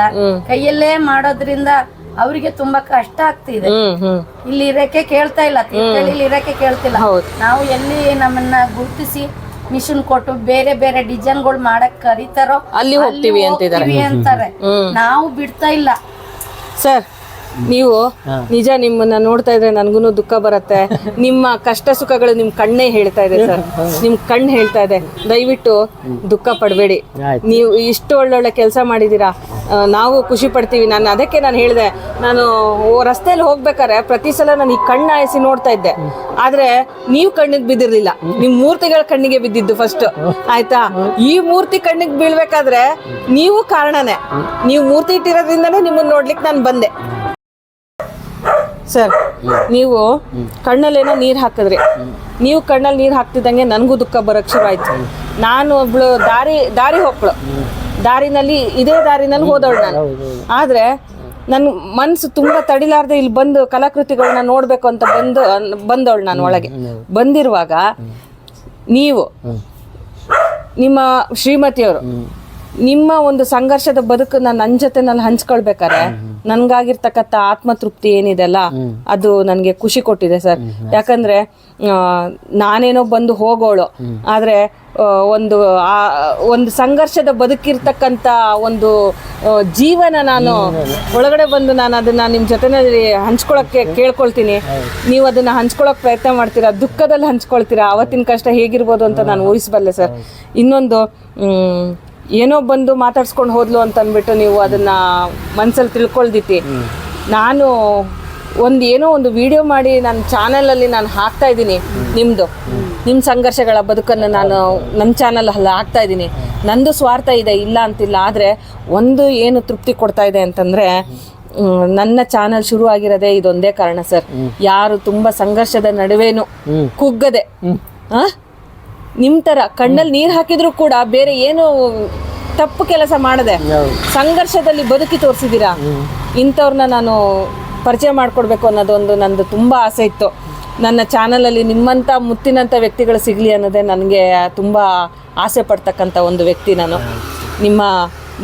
ಕೈಯಲ್ಲೇ ಮಾಡೋದ್ರಿಂದ ಅವರಿಗೆ ತುಂಬಾ ಕಷ್ಟ ಆಗ್ತಿದೆ. ಹ್ಮ್ ಹ್ಮ್. ಇಲ್ಲಿ ಇರಕ್ಕೆ ಕೇಳ್ತಾ ಇಲ್ಲ ತೀರ್ಥಹಳ್ಳಿಲಿ ಇರಕ್ಕೆ ಕೇಳ್ತಿಲ್ಲ. ಹೌದು. ನಾವು ಎಲ್ಲಿ ನಮ್ಮನ್ನ ಗುರುತಿಸಿ ಮಿಷಿನ್ ಕೊಟ್ಟು ಬೇರೆ ಬೇರೆ ಡಿಸೈನ್ಗಳು ಮಾಡಕ್ ಕರೀತಾರೋ ಅಲ್ಲಿ ಹೋಗ್ತೀವಿ ಅಂತಿದ್ದಾರೆ. ಅಂತಾರೆ. ನಾವು ಬಿಡ್ತಾ ಇಲ್ಲ. ಸರ್ ನೀವು ನಿಜ ನಿಮ್ಮನ್ನ ನೋಡ್ತಾ ಇದ್ರೆ ನನ್ಗೂ ದುಃಖ ಬರುತ್ತೆ. ನಿಮ್ಮ ಕಷ್ಟ ಸುಖಗಳು ನಿಮ್ ಕಣ್ಣೇ ಹೇಳ್ತಾ ಇದೆ ಸರ್. ನಿಮ್ ಕಣ್ಣು ಹೇಳ್ತಾ ಇದೆ. ದಯವಿಟ್ಟು ದುಃಖ ಪಡಬೇಡಿ. ನೀವು ಇಷ್ಟು ಒಳ್ಳೊಳ್ಳೆ ಕೆಲಸ ಮಾಡಿದೀರಾ? ನಾವು ಖುಷಿ ಪಡ್ತೀವಿ. ನಾನು ಅದಕ್ಕೆ ನಾನು ಹೇಳಿದೆ, ನಾನು ರಸ್ತೆಯಲ್ಲಿ ಹೋಗ್ಬೇಕಾದ್ರೆ ಪ್ರತಿ ಸಲ ನಾನು ಈ ಕಣ್ಣು ಆಯಿಸಿ ನೋಡ್ತಾ ಇದ್ದೆ. ಆದ್ರೆ ನೀವು ಕಣ್ಣಿಗೆ ಬಿದ್ದಿರಲಿಲ್ಲ. ನಿಮ್ಮ ಮೂರ್ತಿಗಳ ಕಣ್ಣಿಗೆ ಬಿದ್ದಿದ್ದು ಫಸ್ಟ್ ಆಯ್ತಾ? ಈ ಮೂರ್ತಿ ಕಣ್ಣಿಗೆ ಬೀಳ್ಬೇಕಾದ್ರೆ ನೀವು ಕಾರಣನೇ. ನೀವು ಮೂರ್ತಿ ಇಟ್ಟಿರೋದ್ರಿಂದನೇ ನಿಮ್ಮನ್ನ ನೋಡ್ಲಿಕ್ಕೆ ನಾನು ಬಂದೆ. ಸರ್, ನೀವು ಕಣ್ಣಲ್ಲೇನೋ ನೀರು ಹಾಕಿದ್ರಿ. ನೀವು ಕಣ್ಣಲ್ಲಿ ನೀರು ಹಾಕ್ತಿದ್ದಂಗೆ ನನಗೂ ದುಃಖ ಬರೋಕ್ಕೆ ಶುರು ಆಯ್ತು. ನಾನು ಒಬ್ಳು ದಾರಿ ದಾರಿ ಹೋಗ್ಳು. ದಾರಿನಲ್ಲಿ ಇದೇ ದಾರಿನಲ್ಲಿ ಹೋದವಳು ನಾನು. ಆದರೆ ನನ್ನ ಮನಸ್ಸು ತುಂಬಾ ತಡಿಲಾರ್ದೆ ಇಲ್ಲಿ ಬಂದು ಕಲಾಕೃತಿಗಳನ್ನ ನೋಡಬೇಕು ಅಂತ ಬಂದು ಬಂದವಳು ನಾನು ಒಳಗೆ. ಬಂದಿರುವಾಗ ನೀವು ನಿಮ್ಮ ಶ್ರೀಮತಿಯವರು ನಿಮ್ಮ ಒಂದು ಸಂಘರ್ಷದ ಬದುಕನ್ನ ನನ್ನ ಜೊತೆನಲ್ಲಿ ಹಂಚ್ಕೊಳ್ಬೇಕಾರೆ ನನ್ಗಾಗಿರ್ತಕ್ಕಂಥ ಆತ್ಮತೃಪ್ತಿ ಏನಿದೆಲ್ಲ ಅದು ನನಗೆ ಖುಷಿ ಕೊಟ್ಟಿದೆ ಸರ್. ಯಾಕಂದ್ರೆ ನಾನೇನೋ ಬಂದು ಹೋಗೋಳು ಆದ್ರೆ ಒಂದು ಆ ಒಂದು ಸಂಘರ್ಷದ ಬದುಕಿರ್ತಕ್ಕಂಥ ಒಂದು ಜೀವನ ನಾನು ಒಳಗಡೆ ಬಂದು ನಾನು ಅದನ್ನ ನಿಮ್ಮ ಜೊತೆನಲ್ಲಿ ಹಂಚ್ಕೊಳಕ್ಕೆ ಕೇಳ್ಕೊಳ್ತೀನಿ. ನೀವು ಅದನ್ನ ಹಂಚ್ಕೊಳಕ್ ಪ್ರಯತ್ನ ಮಾಡ್ತೀರಾ ದುಃಖದಲ್ಲಿ ಹಂಚ್ಕೊಳ್ತೀರಾ ಅವತ್ತಿನ ಕಷ್ಟ ಹೇಗಿರ್ಬೋದು ಅಂತ ನಾನು ಊಹಿಸಬಲ್ಲೆ ಸರ್. ಇನ್ನೊಂದು ಏನೋ ಬಂದು ಮಾತಾಡ್ಸ್ಕೊಂಡು ಹೋದ್ಲು ಅಂತ ಅಂದ್ಬಿಟ್ಟು ನೀವು ಅದನ್ನ ಮನ್ಸಲ್ಲಿ ತಿಳ್ಕೊಳ್ದಿತ್ತಿ ನಾನು ಒಂದು ಏನೋ ಒಂದು ವಿಡಿಯೋ ಮಾಡಿ ನನ್ನ ಚಾನಲಲ್ಲಿ ನಾನು ಹಾಕ್ತಾ ಇದ್ದೀನಿ ನಿಮ್ಮದು ನಿಮ್ಮ ಸಂಘರ್ಷಗಳ ಬದುಕನ್ನು ನಾನು ನಮ್ಮ ಚಾನಲ್ ಅಲ್ಲಿ ಹಾಕ್ತಾ ಇದ್ದೀನಿ. ನಂದು ಸ್ವಾರ್ಥ ಇದೆ ಇಲ್ಲ ಅಂತಿಲ್ಲ ಆದರೆ ಒಂದು ಏನು ತೃಪ್ತಿ ಕೊಡ್ತಾ ಇದೆ ಅಂತಂದರೆ ನನ್ನ ಚಾನಲ್ ಶುರು ಆಗಿರೋದೇ ಇದೊಂದೇ ಕಾರಣ ಸರ್. ಯಾರು ತುಂಬ ಸಂಘರ್ಷದ ನಡುವೆನೂ ಕುಗ್ಗದೆ. ಆ? ನಿಮ್ ತರ ಕಣ್ಣಲ್ಲಿ ನೀರು ಹಾಕಿದ್ರು ಕೂಡ ಬೇರೆ ಏನು ತಪ್ಪು ಕೆಲಸ ಮಾಡದೆ ಸಂಘರ್ಷದಲ್ಲಿ ಬದುಕಿ ತೋರಿಸಿದ್ದೀರಾ ಇಂಥವ್ರನ್ನ ನಾನು ಪರಿಚಯ ಮಾಡಿಕೊಡ್ಬೇಕು ಅನ್ನೋದೊಂದು ನಂದು ತುಂಬಾ ಆಸೆ ಇತ್ತು. ನನ್ನ ಚಾನಲಲ್ಲಿ ನಿಮ್ಮಂಥ ಮುತ್ತಿನಂಥ ವ್ಯಕ್ತಿಗಳು ಸಿಗಲಿ ಅನ್ನೋದೇ ನನಗೆ ತುಂಬ ಆಸೆ ಪಡ್ತಕ್ಕಂಥ ಒಂದು ವ್ಯಕ್ತಿ ನಾನು. ನಿಮ್ಮ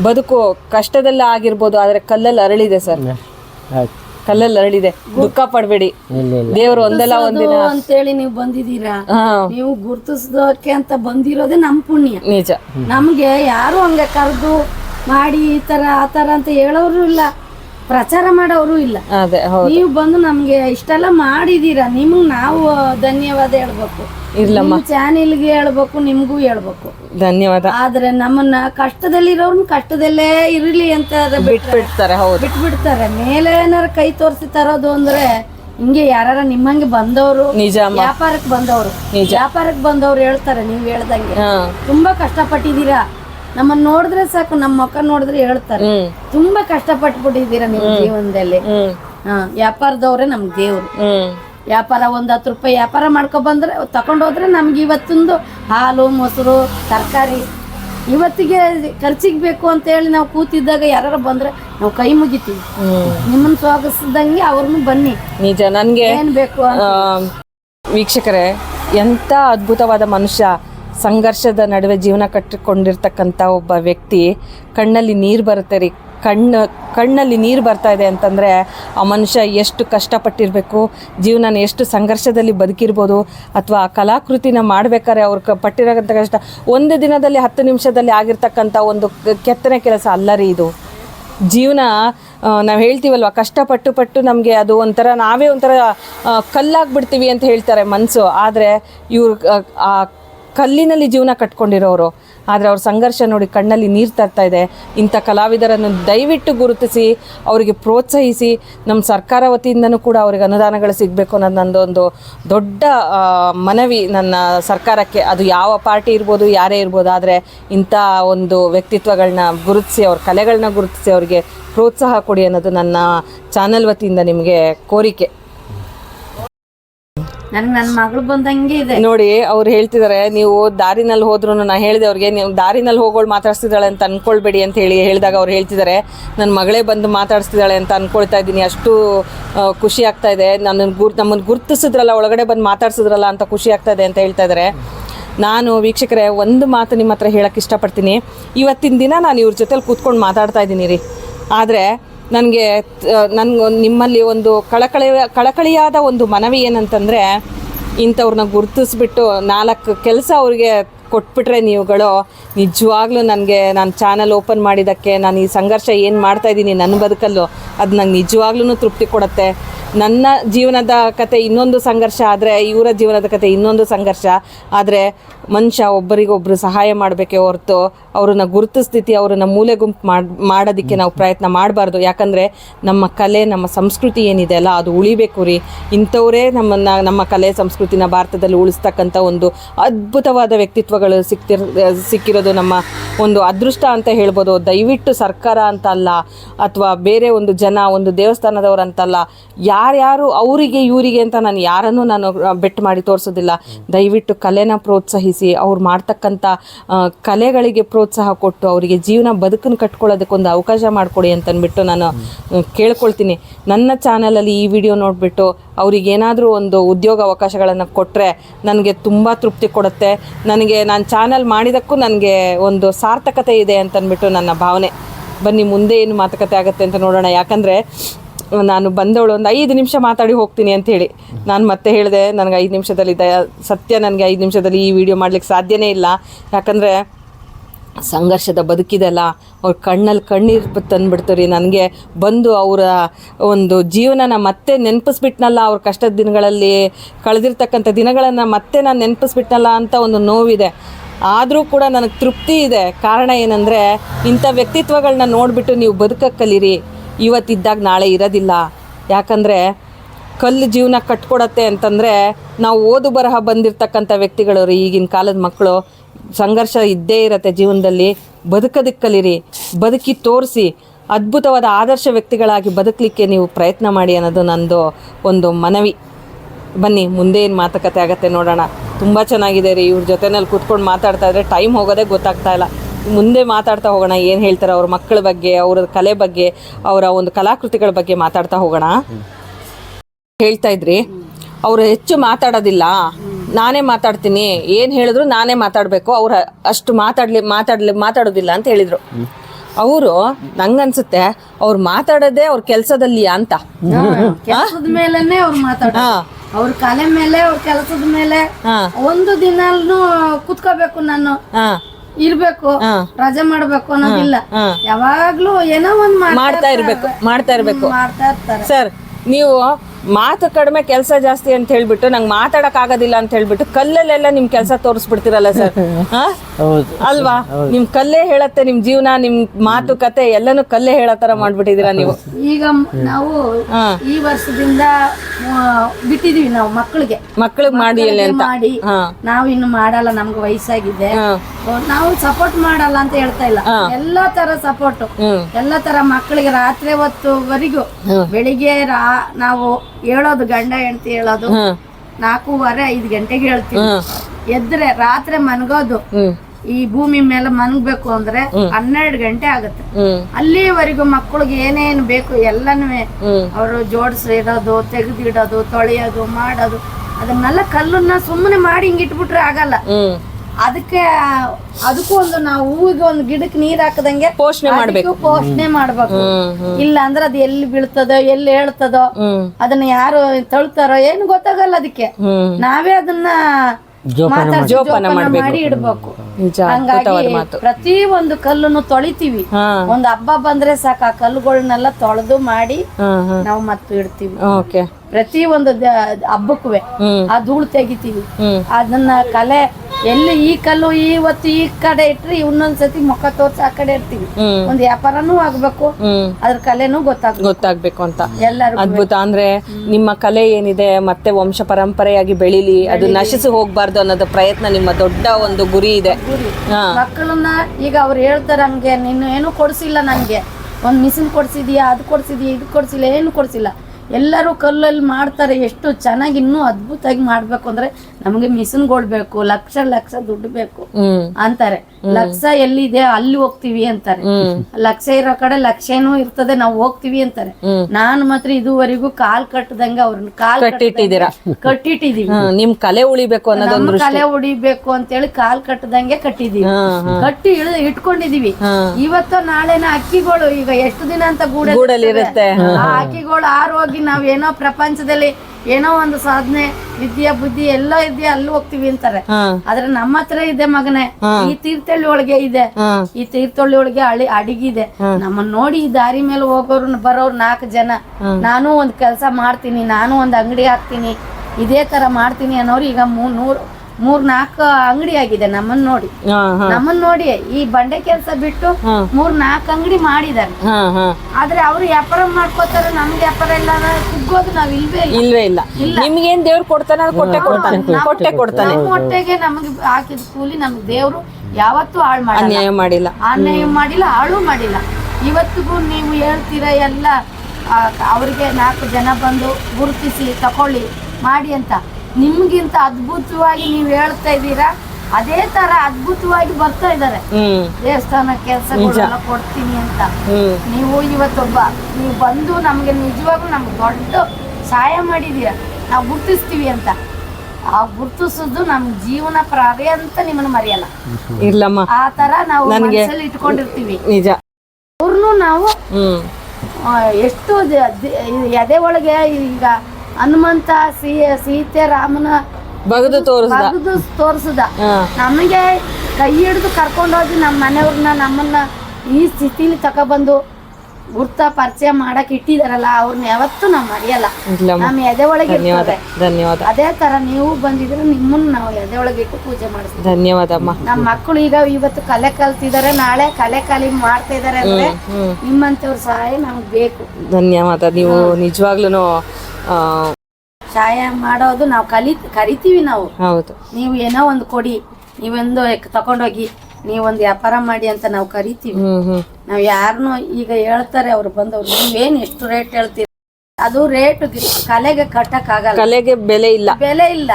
ಬದುಕು ಕಷ್ಟದಲ್ಲ ಆಗಿರ್ಬೋದು ಆದರೆ ಕಲ್ಲಲ್ಲಿ ಅರಳಿದೆ ಸರ್. ಆಯ್ತು. ಕಲ್ಲಲ್ಲಿ ಅರಳಿದೆ ದುಃಖ ಪಡಬೇಡಿ. ದೇವರು ಒಂದಲ್ಲ ಒಂದಿನ. ಅಂತೇಳಿ ನೀವು ಬಂದಿದ್ದೀರಾ? ನೀವು ಗುರುತಿಸೋಕೆ ಅಂತ ಬಂದಿರೋದೇ ನಮ್ ಪುಣ್ಯ. ನಿಜ. ನಮ್ಗೆ ಯಾರು ಹಂಗೆ ಕರೆದು ಮಾಡಿ ಈ ತರ ಆ ತರ ಅಂತ ಹೇಳೋರು ಇಲ್ಲ. ಪ್ರಚಾರ ಮಾಡೋರು ಇಲ್ಲ. ಅದೇ ಹೌದು. ನೀವು ಬಂದು ನಮ್ಗೆ ಇಷ್ಟೆಲ್ಲ ಮಾಡಿದೀರ ನಿಮ್ಗ್ ನಾವು ಧನ್ಯವಾದ ಹೇಳ್ಬೇಕು. ಇರ್ಲಮ್ಮ ಚಾನೆಲ್ಗೆ ಹೇಳ್ಬೇಕು ನಿಮ್ಗೂ ಹೇಳ್ಬೇಕು. ಧನ್ಯವಾದ. ಆದ್ರೆ ನಮ್ಮನ್ನ ಕಷ್ಟದಲ್ಲಿರೋರ್ನ ಕಷ್ಟದಲ್ಲೇ ಇರ್ಲಿ ಅಂತ ಬಿಟ್ಬಿಡ್ತಾರೆ ಹೌದು. ಬಿಟ್ಬಿಡ್ತಾರೆ. ಮೇಲೆ ಏನಾರ ಕೈ ತೋರಿಸಿ ತರೋದು ಅಂದ್ರೆ ಹಿಂಗೆ ಯಾರ ನಿಮ್ಮಂಗೆ ಬಂದವರು ನಿಜ ವ್ಯಾಪಾರಕ್ಕೆ ಬಂದವರು. ವ್ಯಾಪಾರಕ್ಕೆ ಬಂದವ್ರು ಹೇಳ್ತಾರೆ ನೀವ್ ಹೇಳ್ದಂಗೆ. ತುಂಬಾ ಕಷ್ಟಪಟ್ಟಿದ್ದೀರಾ. ನಮ್ಮನ್ನ ನೋಡಿದ್ರೆ ಸಾಕು ನಮ್ಮ ಮುಖ ನೋಡಿದ್ರೆ ಹೇಳ್ತಾರೆ. ತುಂಬಾ ಕಷ್ಟಪಟ್ಬಿಟ್ಟಿದ್ದೀರಾ ನಿಮ್ ಜೀವನದಲ್ಲಿ. ಹಾ ವ್ಯಾಪಾರದವ್ರೆ ನಮ್ ದೇವ್ರು. ವ್ಯಾಪಾರ ಒಂದ್ ಹತ್ತು ರೂಪಾಯಿ ವ್ಯಾಪಾರ ಮಾಡ್ಕೊ ಬಂದ್ರೆ ತಕೊಂಡ್ ಹೋದ್ರೆ ನಮ್ಗೆ ಇವತ್ತೊಂದು ಹಾಲು ಮೊಸರು ತರಕಾರಿ. ಇವತ್ತಿಗೆ ಖರ್ಚಿಗೆ ಬೇಕು ಅಂತ ಹೇಳಿ ನಾವು ಕೂತಿದ್ದಾಗ ಯಾರು ಬಂದ್ರೆ ನಾವು ಕೈ ಮುಗಿತೀವಿ. ನಿಮ್ಮನ್ನ ಸ್ವಾಗತಿಸಿದಂಗೆ ಅವ್ರನ್ನು ಬನ್ನಿ. ನಿಜ ನನ್ಗೆ ಏನ್ ಬೇಕು ವೀಕ್ಷಕರೇ ಎಂತ ಅದ್ಭುತವಾದ ಮನುಷ್ಯ. ಸಂಘರ್ಷದ ನಡುವೆ ಜೀವನ ಕಟ್ಟಿಕೊಂಡಿರ್ತಕ್ಕಂಥ ಒಬ್ಬ ವ್ಯಕ್ತಿ, ಕಣ್ಣಲ್ಲಿ ನೀರು ಬರುತ್ತೆ ರೀ. ಕಣ್ಣು, ಕಣ್ಣಲ್ಲಿ ನೀರು ಬರ್ತಾ ಇದೆ ಅಂತಂದರೆ ಆ ಮನುಷ್ಯ ಎಷ್ಟು ಕಷ್ಟಪಟ್ಟಿರಬೇಕು, ಜೀವನನ ಎಷ್ಟು ಸಂಘರ್ಷದಲ್ಲಿ ಬದುಕಿರ್ಬೋದು, ಅಥವಾ ಆ ಕಲಾಕೃತಿನ ಮಾಡಬೇಕಾದ್ರೆ ಅವ್ರು ಕ, ಪಟ್ಟಿರೋಂಥ ಕಷ್ಟ. ಒಂದು ದಿನದಲ್ಲಿ ಹತ್ತು ನಿಮಿಷದಲ್ಲಿ ಆಗಿರ್ತಕ್ಕಂಥ ಒಂದು ಕೆತ್ತನೆ ಕೆಲಸ ಅಲ್ಲ ರೀ ಇದು. ಜೀವನ ನಾವು ಹೇಳ್ತೀವಲ್ವ, ಕಷ್ಟಪಟ್ಟು ಪಟ್ಟು ನಮಗೆ ಅದು ಒಂಥರ, ನಾವೇ ಒಂಥರ ಕಲ್ಲಾಗ್ಬಿಡ್ತೀವಿ ಅಂತ ಹೇಳ್ತಾರೆ ಮನಸ್ಸು ಆದರೆ ಇವ್ರು ಆ ಕಲ್ಲಿನಲ್ಲಿ ಜೀವನ ಕಟ್ಕೊಂಡಿರೋರು. ಆದರೆ ಅವ್ರ ಸಂಘರ್ಷ ನೋಡಿ ಕಣ್ಣಲ್ಲಿ ನೀರು ತರ್ತಾ ಇದೆ. ಇಂಥ ಕಲಾವಿದರನ್ನು ದಯವಿಟ್ಟು ಗುರುತಿಸಿ, ಅವರಿಗೆ ಪ್ರೋತ್ಸಾಹಿಸಿ ನಮ್ಮ ಸರ್ಕಾರ ವತಿಯಿಂದನೂ ಕೂಡ ಅವ್ರಿಗೆ ಅನುದಾನಗಳು ಸಿಗಬೇಕು ಅನ್ನೋದು ನನ್ನದೊಂದು ದೊಡ್ಡ ಮನವಿ ನನ್ನ ಸರ್ಕಾರಕ್ಕೆ. ಅದು ಯಾವ ಪಾರ್ಟಿ ಇರ್ಬೋದು, ಯಾರೇ ಇರ್ಬೋದು, ಆದರೆ ಇಂಥ ಒಂದು ವ್ಯಕ್ತಿತ್ವಗಳನ್ನ ಗುರುತಿಸಿ, ಅವ್ರ ಕಲೆಗಳನ್ನ ಗುರುತಿಸಿ ಅವರಿಗೆ ಪ್ರೋತ್ಸಾಹ ಕೊಡಿ ಅನ್ನೋದು ನನ್ನ ಚಾನಲ್ ವತಿಯಿಂದ ನಿಮಗೆ ಕೋರಿಕೆ. ನನ್ಗೆ ನನ್ನ ಮಗಳು ಬಂದಂಗೆ ಇದೆ. ನೋಡಿ, ಅವ್ರು ಹೇಳ್ತಿದ್ದಾರೆ ನೀವು ದಾರಿನಲ್ಲಿ ಹೋದ್ರು ನಾ ಹೇಳಿದೆ ಅವ್ರಿಗೆ, ನೀವು ದಾರಿನಲ್ಲಿ ಹೋಗೋಳು ಮಾತಾಡ್ಸ್ತಿದ್ದಾಳೆ ಅಂತ ಅನ್ಕೊಳ್ಬೇಡಿ ಅಂತ ಹೇಳಿ ಹೇಳಿದಾಗ ಅವ್ರು ಹೇಳ್ತಿದ್ದಾರೆ ನನ್ನ ಮಗಳೇ ಬಂದು ಮಾತಾಡ್ಸ್ತಿದ್ದಾಳೆ ಅಂತ ಅನ್ಕೊಳ್ತಾ ಇದ್ದೀನಿ, ಅಷ್ಟು ಖುಷಿ ಆಗ್ತಾ ಇದೆ ನನ್ನ ಗುರ್ ನಮ್ಮನ್ನು ಗುರ್ತಿಸಿದ್ರಲ್ಲ, ಒಳಗಡೆ ಬಂದು ಮಾತಾಡ್ಸಿದ್ರಲ್ಲ ಅಂತ ಖುಷಿ ಆಗ್ತಾ ಇದೆ ಅಂತ ಹೇಳ್ತಾ ಇದ್ದಾರೆ ನಾನು ವೀಕ್ಷಕರೇ, ಒಂದು ಮಾತು ನಿಮ್ಮ ಹತ್ರ ಹೇಳಕ್ಕೆ ಇಷ್ಟಪಡ್ತೀನಿ, ಇವತ್ತಿನ ದಿನ ನಾನು ಇವ್ರ ಜೊತೆಲಿ ಕೂತ್ಕೊಂಡು ಮಾತಾಡ್ತಾ ಇದ್ದೀನಿ ರೀ. ಆದರೆ ನನಗೆ ನನಗೆ ನಿಮ್ಮಲ್ಲಿ ಒಂದು ಕಳಕಳಿ, ಕಳಕಳಿಯಾದ ಒಂದು ಮನವಿ ಏನಂತಂದರೆ, ಇಂಥವ್ರನ್ನ ಗುರುತಿಸ್ಬಿಟ್ಟು ನಾಲ್ಕು ಕೆಲಸ ಅವ್ರಿಗೆ ಕೊಟ್ಬಿಟ್ರೆ ನೀವುಗಳು, ನಿಜವಾಗ್ಲೂ ನನಗೆ, ನಾನು ಚಾನಲ್ ಓಪನ್ ಮಾಡಿದ್ದಕ್ಕೆ ನಾನು ಈ ಸಂಘರ್ಷ ಏನು ಮಾಡ್ತಾ ಇದ್ದೀನಿ ನನ್ನ ಬದುಕಲ್ಲೂ, ಅದು ನಂಗೆ ನಿಜವಾಗ್ಲೂ ತೃಪ್ತಿ ಕೊಡುತ್ತೆ. ನನ್ನ ಜೀವನದ ಕತೆ ಇನ್ನೊಂದು ಸಂಘರ್ಷ, ಆದರೆ ಇವರ ಜೀವನದ ಕತೆ ಇನ್ನೊಂದು ಸಂಘರ್ಷ. ಆದರೆ ಮನುಷ್ಯ ಒಬ್ಬರಿಗೊಬ್ಬರು ಸಹಾಯ ಮಾಡಬೇಕೆ ಹೊರತು ಅವ್ರನ್ನ ಗುರುತಿಸ್ತಿತಿ, ಅವ್ರನ್ನ ಮೂಲೆ ಗುಂಪು ಮಾಡಿ, ಮಾಡೋದಕ್ಕೆ ನಾವು ಪ್ರಯತ್ನ ಮಾಡಬಾರ್ದು. ಯಾಕಂದರೆ ನಮ್ಮ ಕಲೆ, ನಮ್ಮ ಸಂಸ್ಕೃತಿ ಏನಿದೆ ಅಲ್ಲ, ಅದು ಉಳಿಬೇಕು ರೀ. ಇಂಥವರೇ ನಮ್ಮನ್ನು, ನಮ್ಮ ಕಲೆ, ಸಂಸ್ಕೃತಿನ ಭಾರತದಲ್ಲಿ ಉಳಿಸ್ತಕ್ಕಂಥ ಒಂದು ಅದ್ಭುತವಾದ ವ್ಯಕ್ತಿತ್ವಗಳು ಸಿಕ್ತಿರ್, ಸಿಕ್ಕಿರೋದು ನಮ್ಮ ಒಂದು ಅದೃಷ್ಟ ಅಂತ ಹೇಳ್ಬೋದು. ದಯವಿಟ್ಟು ಸರ್ಕಾರ ಅಂತ ಅಲ್ಲ ಅಥವಾ ಬೇರೆ ಒಂದು ಜನ, ಒಂದು ದೇವಸ್ಥಾನದವ್ರು ಅಂತಲ್ಲ, ಯಾರ್ಯಾರು ಅವರಿಗೆ, ಇವರಿಗೆ ಅಂತ ನಾನು ಯಾರನ್ನೂ ನಾನು ಬೆಟ್ ಮಾಡಿ ತೋರಿಸೋದಿಲ್ಲ. ದಯವಿಟ್ಟು ಕಲೆನ ಪ್ರೋತ್ಸಾಹಿಸಿ. ಅವ್ರು ಮಾಡ್ತಕ್ಕಂಥ ಕಲೆಗಳಿಗೆ ಪ್ರೋತ್ಸಾಹ ಕೊಟ್ಟು ಅವರಿಗೆ ಜೀವನ ಬದುಕನ್ನು ಕಟ್ಕೊಳ್ಳೋದಕ್ಕೊಂದು ಅವಕಾಶ ಮಾಡಿಕೊಡಿ ಅಂತಂದ್ಬಿಟ್ಟು ನಾನು ಕೇಳ್ಕೊಳ್ತೀನಿ. ನನ್ನ ಚಾನಲಲ್ಲಿ ಈ ವಿಡಿಯೋ ನೋಡಿಬಿಟ್ಟು ಅವ್ರಿಗೆ ಏನಾದರೂ ಒಂದು ಉದ್ಯೋಗ ಅವಕಾಶಗಳನ್ನು ಕೊಟ್ಟರೆ ನನಗೆ ತುಂಬ ತೃಪ್ತಿ ಕೊಡುತ್ತೆ. ನನಗೆ ನಾನು ಚಾನಲ್ ಮಾಡಿದಕ್ಕೂ ನನಗೆ ಒಂದು ಸಾರ್ಥಕತೆ ಇದೆ ಅಂತಂದ್ಬಿಟ್ಟು ನನ್ನ ಭಾವನೆ. ಬನ್ನಿ ಮುಂದೆ ಏನು ಮಾತುಕತೆ ಆಗುತ್ತೆ ಅಂತ ನೋಡೋಣ. ಯಾಕಂದರೆ ನಾನು ಬಂದವಳು ಒಂದು ಐದು ನಿಮಿಷ ಮಾತಾಡಿ ಹೋಗ್ತೀನಿ ಅಂತ ಹೇಳಿ. ನಾನು ಮತ್ತೆ ಹೇಳಿದೆ, ನನಗೆ ಐದು ನಿಮಿಷದಲ್ಲಿ ದಯ, ಸತ್ಯ ನನಗೆ ಐದು ನಿಮಿಷದಲ್ಲಿ ಈ ವಿಡಿಯೋ ಮಾಡ್ಲಿಕ್ಕೆ ಸಾಧ್ಯನೇ ಇಲ್ಲ. ಯಾಕಂದರೆ ಸಂಘರ್ಷದ ಬದುಕಿದೆಲ್ಲ, ಅವ್ರ ಕಣ್ಣಲ್ಲಿ ಕಣ್ಣೀರು ತಂದ್ಬಿಡ್ತು ರೀ ನನಗೆ ಬಂದು ಅವರ ಒಂದು ಜೀವನನ ಮತ್ತೆ ನೆನಪಿಸ್ಬಿಟ್ನಲ್ಲ ಅವ್ರ ಕಷ್ಟದ ದಿನಗಳಲ್ಲಿ, ಕಳೆದಿರ್ತಕ್ಕಂಥ ದಿನಗಳನ್ನು ಮತ್ತೆ ನಾನು ನೆನಪಿಸ್ಬಿಟ್ನಲ್ಲ ಅಂತ ಒಂದು ನೋವಿದೆ. ಆದರೂ ಕೂಡ ನನಗೆ ತೃಪ್ತಿ ಇದೆ. ಕಾರಣ ಏನಂದರೆ, ಇಂಥ ವ್ಯಕ್ತಿತ್ವಗಳನ್ನ ನೋಡಿಬಿಟ್ಟು ನೀವು ಬದುಕಕ್ಕೆ ಇವತ್ತಿದ್ದಾಗ ನಾಳೆ ಇರೋದಿಲ್ಲ. ಯಾಕಂದರೆ ಕಲ್ಲು ಜೀವನ ಕಟ್ಕೊಡತ್ತೆ ಅಂತಂದರೆ ನಾವು ಓದು ಬರಹ ಬಂದಿರತಕ್ಕಂಥ ವ್ಯಕ್ತಿಗಳು ರೀ, ಈಗಿನ ಕಾಲದ ಮಕ್ಕಳು. ಸಂಘರ್ಷ ಇದ್ದೇ ಇರತ್ತೆ ಜೀವನದಲ್ಲಿ. ಬದುಕೋದಕ್ಕೆ ಕಲೀರಿ ಬದುಕಿ ತೋರಿಸಿ. ಅದ್ಭುತವಾದ ಆದರ್ಶ ವ್ಯಕ್ತಿಗಳಾಗಿ ಬದುಕಲಿಕ್ಕೆ ನೀವು ಪ್ರಯತ್ನ ಮಾಡಿ ಅನ್ನೋದು ನಂದು ಒಂದು ಮನವಿ. ಬನ್ನಿ, ಮುಂದೆ ಏನು ಮಾತುಕತೆ ಆಗತ್ತೆ ನೋಡೋಣ. ತುಂಬ ಚೆನ್ನಾಗಿದೆ ರೀ, ಇವ್ರ ಜೊತೆನಲ್ಲಿ ಕೂತ್ಕೊಂಡು ಮಾತಾಡ್ತಾ ಇದ್ರೆ ಟೈಮ್ ಹೋಗೋದೇ ಗೊತ್ತಾಗ್ತಾ ಇಲ್ಲ. ಮುಂದೆ ಮಾತಾಡ್ತಾ ಹೋಗೋಣ ಏನು ಹೇಳ್ತಾರೆ ಅವ್ರ ಮಕ್ಕಳ ಬಗ್ಗೆ ಅವರ ಕಲೆ ಬಗ್ಗೆ ಅವರ ಒಂದು ಕಲಾಕೃತಿಗಳ ಬಗ್ಗೆ ಮಾತಾಡ್ತಾ ಹೋಗೋಣ. ಹೇಳ್ತಾ ಇದ್ರಿ ಅವ್ರು ಹೆಚ್ಚು ಮಾತಾಡೋದಿಲ್ಲ. ನಾನೇ ಮಾತಾಡ್ತೀನಿ ಏನು ಹೇಳಿದ್ರು ನಾನೇ ಮಾತಾಡಬೇಕು ಅವ್ರು ಅಷ್ಟು ಮಾತಾಡ್ಲಿ ಮಾತಾಡ್ಲಿ ಮಾತಾಡೋದಿಲ್ಲ ಅಂತ ಹೇಳಿದ್ರು. ಅವರು ನಂಗನ್ಸುತ್ತೆ ಅವ್ರು ಮಾತಾಡೋದೇ ಅವ್ರ ಕೆಲಸದಲ್ಲಿ ಅಂತ. ಕೆಲಸದ ಮೇಲೆನೆ ಅವ್ರು ಮಾತಾಡ ಅವ್ರ ಕಲೆ ಮೇಲೆ ಅವ್ರ ಕೆಲಸದ ಮೇಲೆ ಒಂದು ದಿನ ಕುತ್ಕೋಬೇಕು ನಾನು. ಇರ್ಬೇಕು. ರಜೆ ಮಾಡ್ಬೇಕು ಅನ್ನೋದಿಲ್ಲ. ಯಾವಾಗ್ಲೂ ಏನೋ ಒಂದ್ ಮಾಡ್ತಾ ಇರ್ಬೇಕು ಮಾಡ್ತಾ ಇರ್ಬೇಕು ಮಾಡ್ತಾ ಇರ್ತಾರೆ ಸರ್ ನೀವು ಮಾತು ಕಡಿಮೆ ಕೆಲಸ ಜಾಸ್ತಿ ಅಂತ ಹೇಳ್ಬಿಟ್ಟು ನಂಗೆ ಮಾತಾಡಕ್ ಆಗೋದಿಲ್ಲ ಅಂತ ಹೇಳ್ಬಿಟ್ಟು ಕಲ್ಲಲ್ಲೆಲ್ಲ ನಿಮ್ ಕೆಲಸ ತೋರಿಸ್ಬಿಡ್ತೀರಲ್ಲ ಸರ್? *laughs* ಹೌದು ಅಲ್ವಾ? ನಿಮ್ ಕಲ್ಲೇ ಹೇಳತ್ತೆ ನಿಮ್ ಜೀವನ ನಿಮ್ ಮಾತುಕತೆ ಎಲ್ಲಾನು ಕಲ್ಲೇ ಹೇಳೋ ತರ ಮಾಡ್ಬಿಟ್ಟಿದೀರಾ ನೀವು? ಈಗ ನಾವು ಈ ವರ್ಷದಿಂದ ಬಿಟ್ಟಿದೀವಿ ನಾವು ಮಕ್ಕಳಿಗೆ. ಮಕ್ಳಿಗೆ ಮಾಡಿ ಅಂತ. ಮಾಡಿ. ನಾವು ಇನ್ನು ಮಾಡಲ್ಲ ನಮ್ಗೆ ವಯಸ್ಸಾಗಿದೆ. ನಾವು ಸಪೋರ್ಟ್ ಮಾಡಲ್ಲ ಅಂತ ಹೇಳ್ತಾ ಇಲ್ಲ. ಎಲ್ಲಾ ತರ ಸಪೋರ್ಟ್ ಎಲ್ಲಾ ತರ ಮಕ್ಕಳಿಗೆ ರಾತ್ರಿ ಹೊತ್ತುವರೆಗೂ ಬೆಳಿಗ್ಗೆ ರಾ ನಾವು ಹೇಳೋದು ಗಂಡ ಹೆಂಡತಿ ಹೇಳೋದು. ನಾಲ್ಕೂವರೆ ಐದು ಗಂಟೆಗೆ ಹೇಳ್ತೀವಿ ಎದ್ರೆ ರಾತ್ರಿ ಮನಗೋದು. ಈ ಭೂಮಿ ಮೇಲೆ ಮನ್ಗ್ಬೇಕು ಅಂದ್ರೆ ಹನ್ನೆರಡು ಗಂಟೆ ಆಗುತ್ತೆ. ಅಲ್ಲಿವರೆಗೂ ಮಕ್ಕಳಿಗೆ ಏನೇನು ಬೇಕು ಎಲ್ಲನೂ ಅವರು ಜೋಡಿಸಿಡೋದು ತೆಗೆದಿಡೋದು ತೊಳೆಯೋದು ಮಾಡೋದು. ಅದನ್ನೆಲ್ಲ ಕಲ್ಲನ್ನ ಸುಮ್ಮನೆ ಮಾಡಿ ಹಿಂಗಿಟ್ಬಿಟ್ರೆ ಆಗಲ್ಲ. ಅದಕ್ಕೆ ಅದಕ್ಕೂ ಒಂದು ನಾವು ಹೂವಿಗೆ ಒಂದು ಗಿಡಕ್ಕೆ ನೀರ್ ಹಾಕದಂಗೆ ಪೋಷಣೆ ಮಾಡ್ಬೇಕು. ಪೋಷಣೆ ಮಾಡ್ಬೇಕು. ಇಲ್ಲ ಅಂದ್ರೆ ಅದು ಎಲ್ಲಿ ಬೀಳ್ತದೋ ಎಲ್ಲಿ ಹೇಳ್ತದೋ ಅದನ್ನ ಯಾರು ತಳ್ತಾರೋ ಏನು ಗೊತ್ತಾಗಲ್ಲ ಅದಕ್ಕೆ. ನಾವೇ ಅದನ್ನ ಮಾಡಿ. ಇಡ್ಬೇಕು. ನಿಜ ಹಂಗಾಗಿ ಪ್ರತಿ ಒಂದು ಕಲ್ಲನ್ನು ತೊಳಿತೀವಿ. ಒಂದು ಹಬ್ಬ ಬಂದ್ರೆ ಸಾಕು ಆ ಕಲ್ಲುಗಳನ್ನೆಲ್ಲ ತೊಳೆದು ಮಾಡಿ ನಾವು ಮತ್ತು ಇಡ್ತೀವಿ. ಓಕೆ. ಪ್ರತಿ ಒಂದು ಹಬ್ಬಕ್ಕೂ ಆ ಧೂಳು ತೆಗಿತೀವಿ. ಅದನ್ನ ಕಲೆ ಎಲ್ಲಿ ಈ ಕಲ್ಲು ಇವತ್ತು ಈ ಕಡೆ ಇಟ್ರೆ ಇನ್ನೊಂದ್ಸತಿ ಮುಖ ತೋರ್ಸಿ ಆ ಕಡೆ ಇರ್ತೀವಿ. ಒಂದ್ ವ್ಯಾಪಾರನೂ ಆಗ್ಬೇಕು ಅದ್ರ ಕಲೆನೂ ಗೊತ್ತಾಗ ಗೊತ್ತಾಗ್ಬೇಕು ಅಂತ. ಅದ್ಭುತ. ಅಂದ್ರೆ ನಿಮ್ಮ ಕಲೆ ಏನಿದೆ ಮತ್ತೆ ವಂಶ ಪರಂಪರೆಯಾಗಿ ಬೆಳಿಲಿ ಅದು ನಶಿಸಿ ಹೋಗ್ಬಾರ್ದು ಅನ್ನೋದು ಪ್ರಯತ್ನ ನಿಮ್ಮ ದೊಡ್ಡ ಒಂದು ಗುರಿ ಇದೆ. ಮಕ್ಕಳನ್ನ ಈಗ ಅವ್ರು ಹೇಳ್ತಾರೆ ನಮ್ಗೆ ನೀನು ಏನು ಕೊಡ್ಸಿಲ್ಲ ನಂಗೆ ಒಂದ್ ಮಿಷಿನ್ ಕೊಡ್ಸಿದ್ಯಾ ಅದು ಕೊಡ್ಸಿದ್ಯಾ ಇದು ಕೊಡ್ಸಿಲ್ಲ ಏನು ಕೊಡ್ಸಿಲ್ಲ. ಎಲ್ಲರೂ ಕಲ್ಲಲ್ಲಿ ಮಾಡ್ತಾರೆ ಎಷ್ಟು ಚೆನ್ನಾಗಿ ಇನ್ನೂ ಅದ್ಭುತವಾಗಿ ಮಾಡ್ಬೇಕು ಅಂದ್ರೆ ನಮಗೆ ಮಿಷನ್ಗಳು ಬೇಕು ಲಕ್ಷ ಲಕ್ಷ ದುಡ್ಡು ಬೇಕು ಅಂತಾರೆ. ಲಕ್ಷ ಎಲ್ಲಿದೆ ಅಲ್ಲಿ ಹೋಗ್ತೀವಿ ಅಂತಾರೆ. ಲಕ್ಷ ಇರೋ ಕಡೆ ಲಕ್ಷನೂ ಇರ್ತದೆ ನಾವು ಹೋಗ್ತೀವಿ ಅಂತಾರೆ. ನಾನು ಮಾತ್ರ ಇದುವರೆಗೂ ಕಾಲ್ ಕಟ್ಟದಂಗ ಅವ್ರನ್ನ ಕಾಲ್ ಕಟ್ಟಿಟ್ಟಿದ್ದೀರಾ. ಕಟ್ಟಿಟ್ಟಿದೀವಿ ನಿಮ್ ಕಲೆ ಉಳಿಬೇಕು ಅನ್ನೋದು ಕಲೆ ಕಲೆ ಅಂತ ಅಂತೇಳಿ ಕಾಲ್ ಕಟ್ಟದಂಗೆ ಕಟ್ಟಿದೀವಿ ಕಟ್ಟಿ ಇಟ್ಕೊಂಡಿದೀವಿ ಇವತ್ತು ನಾಳೆನ ಅಕ್ಕಿಗಳು ಈಗ ಎಷ್ಟು ದಿನ ಅಂತ ಗೂಡಲ್ಲಿ ಇರುತ್ತೆ. ಆ ಅಕ್ಕಿಗಳು ಆರೋಗಿ ನಾವ್ ಏನೋ ಪ್ರಪಂಚದಲ್ಲಿ ಏನೋ ಒಂದು ಸಾಧನೆ ವಿದ್ಯೆ ಬುದ್ಧಿ ಎಲ್ಲ ಇದೆ ಅಲ್ಲಿ ಹೋಗ್ತೀವಿ ಅಂತಾರೆ. ಆದ್ರೆ ನಮ್ಮ ಹತ್ರ ಇದೆ ಮಗನೇ. ಈ ತೀರ್ಥಳ್ಳಿ ಒಳಗೆ ಇದೆ. ಈ ತೀರ್ಥಹಳ್ಳಿ ಒಳಗೆ ಅಳಿ ಅಡಿಗಿದೆ. ನಮ್ಮನ್ನ ನೋಡಿ ಈ ದಾರಿ ಮೇಲೆ ಹೋಗೋರು ಬರೋರು ನಾಲ್ಕು ಜನ. ನಾನು ಒಂದ್ ಕೆಲಸ ಮಾಡ್ತೀನಿ ನಾನು ಒಂದ್ ಅಂಗಡಿ ಹಾಕ್ತೀನಿ ಇದೇ ತರ ಮಾಡ್ತೀನಿ ಅನ್ನೋರು ಈಗ ಮೂರ್ ನೂರ್ ಮೂರ್ ನಾಲ್ಕು ಅಂಗಡಿ ಆಗಿದೆ ನಮ್ಮನ್ ನೋಡಿ. ನಮ್ಮನ್ನ ನೋಡಿ ಈ ಬಂಡೆ ಕೆಲಸ ಬಿಟ್ಟು ಮೂರ್ ನಾಲ್ಕು ಅಂಗಡಿ ಮಾಡಿದಾರೆ ಆದ್ರೆ ಅವ್ರು ವ್ಯಾಪಾರ ಮಾಡ್ಕೋತಾರೆ ನಮ್ಗೆ ವ್ಯಾಪಾರ ಇಲ್ಲ ಕುಗ್ಗೋದು ನಾವ್ ಇಲ್ವೇ ಇಲ್ಲ. ಇಲ್ವೇ ಇಲ್ಲ. ನಿಮ್ಗೇನ್ ದೇವ್ರು ಕೊಡ್ತಾನೆ ಅದು ಕೊಟ್ಟೆ ಕೊಡ್ತಾನೆ. ಕೊಟ್ಟೆ ಕೊಡ್ತಾನೆ. ಹೊಟ್ಟೆಗೆ ನಮಗೆ ಹಾಕಿದ ಕೂಲಿ ನಮ್ಗೆ ದೇವ್ರು ಯಾವತ್ತೂ ಹಾಳು ಮಾಡಿಲ್ಲ. ಅನ್ಯಾಯ ಮಾಡಿಲ್ಲ. ಅನ್ಯಾಯ ಮಾಡಿಲ್ಲ ಹಾಳು ಮಾಡಿಲ್ಲ. ಇವತ್ತಿಗೂ ನೀವು ಹೇಳ್ತೀರ ಎಲ್ಲ ಅವ್ರಿಗೆ ನಾಲ್ಕು ಜನ ಬಂದು ಗುರುತಿಸಿ ತಕೊಳ್ಳಿ ಮಾಡಿ ಅಂತ. ನಿಮ್ಗಿಂತ ಅದ್ಭುತವಾಗಿ ನೀವು ಹೇಳ್ತಾ ಇದ್ದೀರಾ? ಅದೇ ತರ ಅದ್ಭುತವಾಗಿ ಬರ್ತಾ ಇದಾರೆ ದೇವಸ್ಥಾನ ಕೆಲಸ ಕೊಡ್ತೀನಿ ಅಂತ. ನೀವು ಇವತ್ತೊಬ್ಬ ನೀವು ಬಂದು ನಮ್ಗೆ ನಿಜವಾಗ್ಲೂ ನಮ್ಗೆ ದೊಡ್ಡ ಸಹಾಯ ಮಾಡಿದೀರ. ನಾವು ಗುರ್ತಿಸ್ತೀವಿ ಅಂತ. ಆ ಗುರ್ತಿಸೋದು ನಮ್ ಜೀವನ ಪರ್ಯಂತ ನಿಮ್ಮನ್ನ ಮರೆಯಲ್ಲ. ಇಲ್ಲಮ್ಮ. ಆ ತರ ನಾವು ಮನಸ್ಸಲ್ಲಿ ಇಟ್ಕೊಂಡಿರ್ತೀವಿ. ನಿಜ. ಅವ್ರನ್ನು ನಾವು ಎಷ್ಟು ಎದೆ ಒಳಗೆ ಈಗ ಹನುಮಂತ ಸೀ ಸೀತೆ ರಾಮನ ಬಗದು ತೋರಿಸ್ದ. ಬಗ್ದು ತೋರ್ಸದ. ನಮಗೆ ಕೈ ಹಿಡಿದು ಕರ್ಕೊಂಡೋಗಿ ನಮ್ಮ ಮನೆಯವ್ರನ್ನ ನಮ್ಮನ್ನ ಈ ಸ್ಥಿತಿಲಿ ತಕೊಬಂದು ಗುರ್ತ ಪರಿಚಯ ಮಾಡಕ್ ಇಟ್ಟಿದಾರಲ್ಲ ಅವ್ರನ್ನ ಯಾವತ್ತೂ ನಾವು ಮರೆಯಲ್ಲ. ನಮ್ ಎದೆ ಒಳಗೆ ಧನ್ಯವಾದ ಅದೇ ತರ ನೀವು ಬಂದಿದ್ರೆ ನಿಮ್ಮನ್ನ ನಾವು ಎದೆ ಒಳಗೆ ಇಟ್ಟು ಪೂಜೆ ಮಾಡಿಸ್ತೀವಿ. ಧನ್ಯವಾದ ನಮ್ಮ ಮಕ್ಕಳು ಈಗ ಇವತ್ತು ಕಲೆ ಕಲ್ತಿದ್ದಾರೆ ನಾಳೆ ಕಲೆ ಕಲಿ ಮಾಡ್ತಾ ಇದಾರೆ ಅಂದ್ರೆ ನಿಮ್ಮಂತವ್ರ ಸಹಾಯ ನಮ್ಗೆ ಬೇಕು. ಧನ್ಯವಾದ. ನೀವು ನಿಜವಾಗ್ಲೂ ಸಹಾಯ ಮಾಡೋದು ನಾವು ಕಲಿ ಕರಿತೀವಿ ನಾವು. ಹೌದು. ನೀವು ಏನೋ ಒಂದು ಕೊಡಿ ನೀವೊಂದು ತಕೊಂಡೋಗಿ ನೀವೊಂದು ವ್ಯಾಪಾರ ಮಾಡಿ ಅಂತ ನಾವು ಕರಿತೀವಿ. ನಾವು ಯಾರನ್ನೂ ಈಗ ಹೇಳ್ತಾರೆ ಅವ್ರು ಬಂದವ್ರು ನೀವೇನು ಎಷ್ಟು ರೇಟ್ ಹೇಳ್ತೀರಿ? ಅದು ರೇಟ್ ಕಲೆಗೆ ಕಟ್ಟಕ್ ಆಗಲ್ಲ ಕಲೆಗೆ ಬೆಲೆ ಇಲ್ಲ. ಬೆಲೆ ಇಲ್ಲ.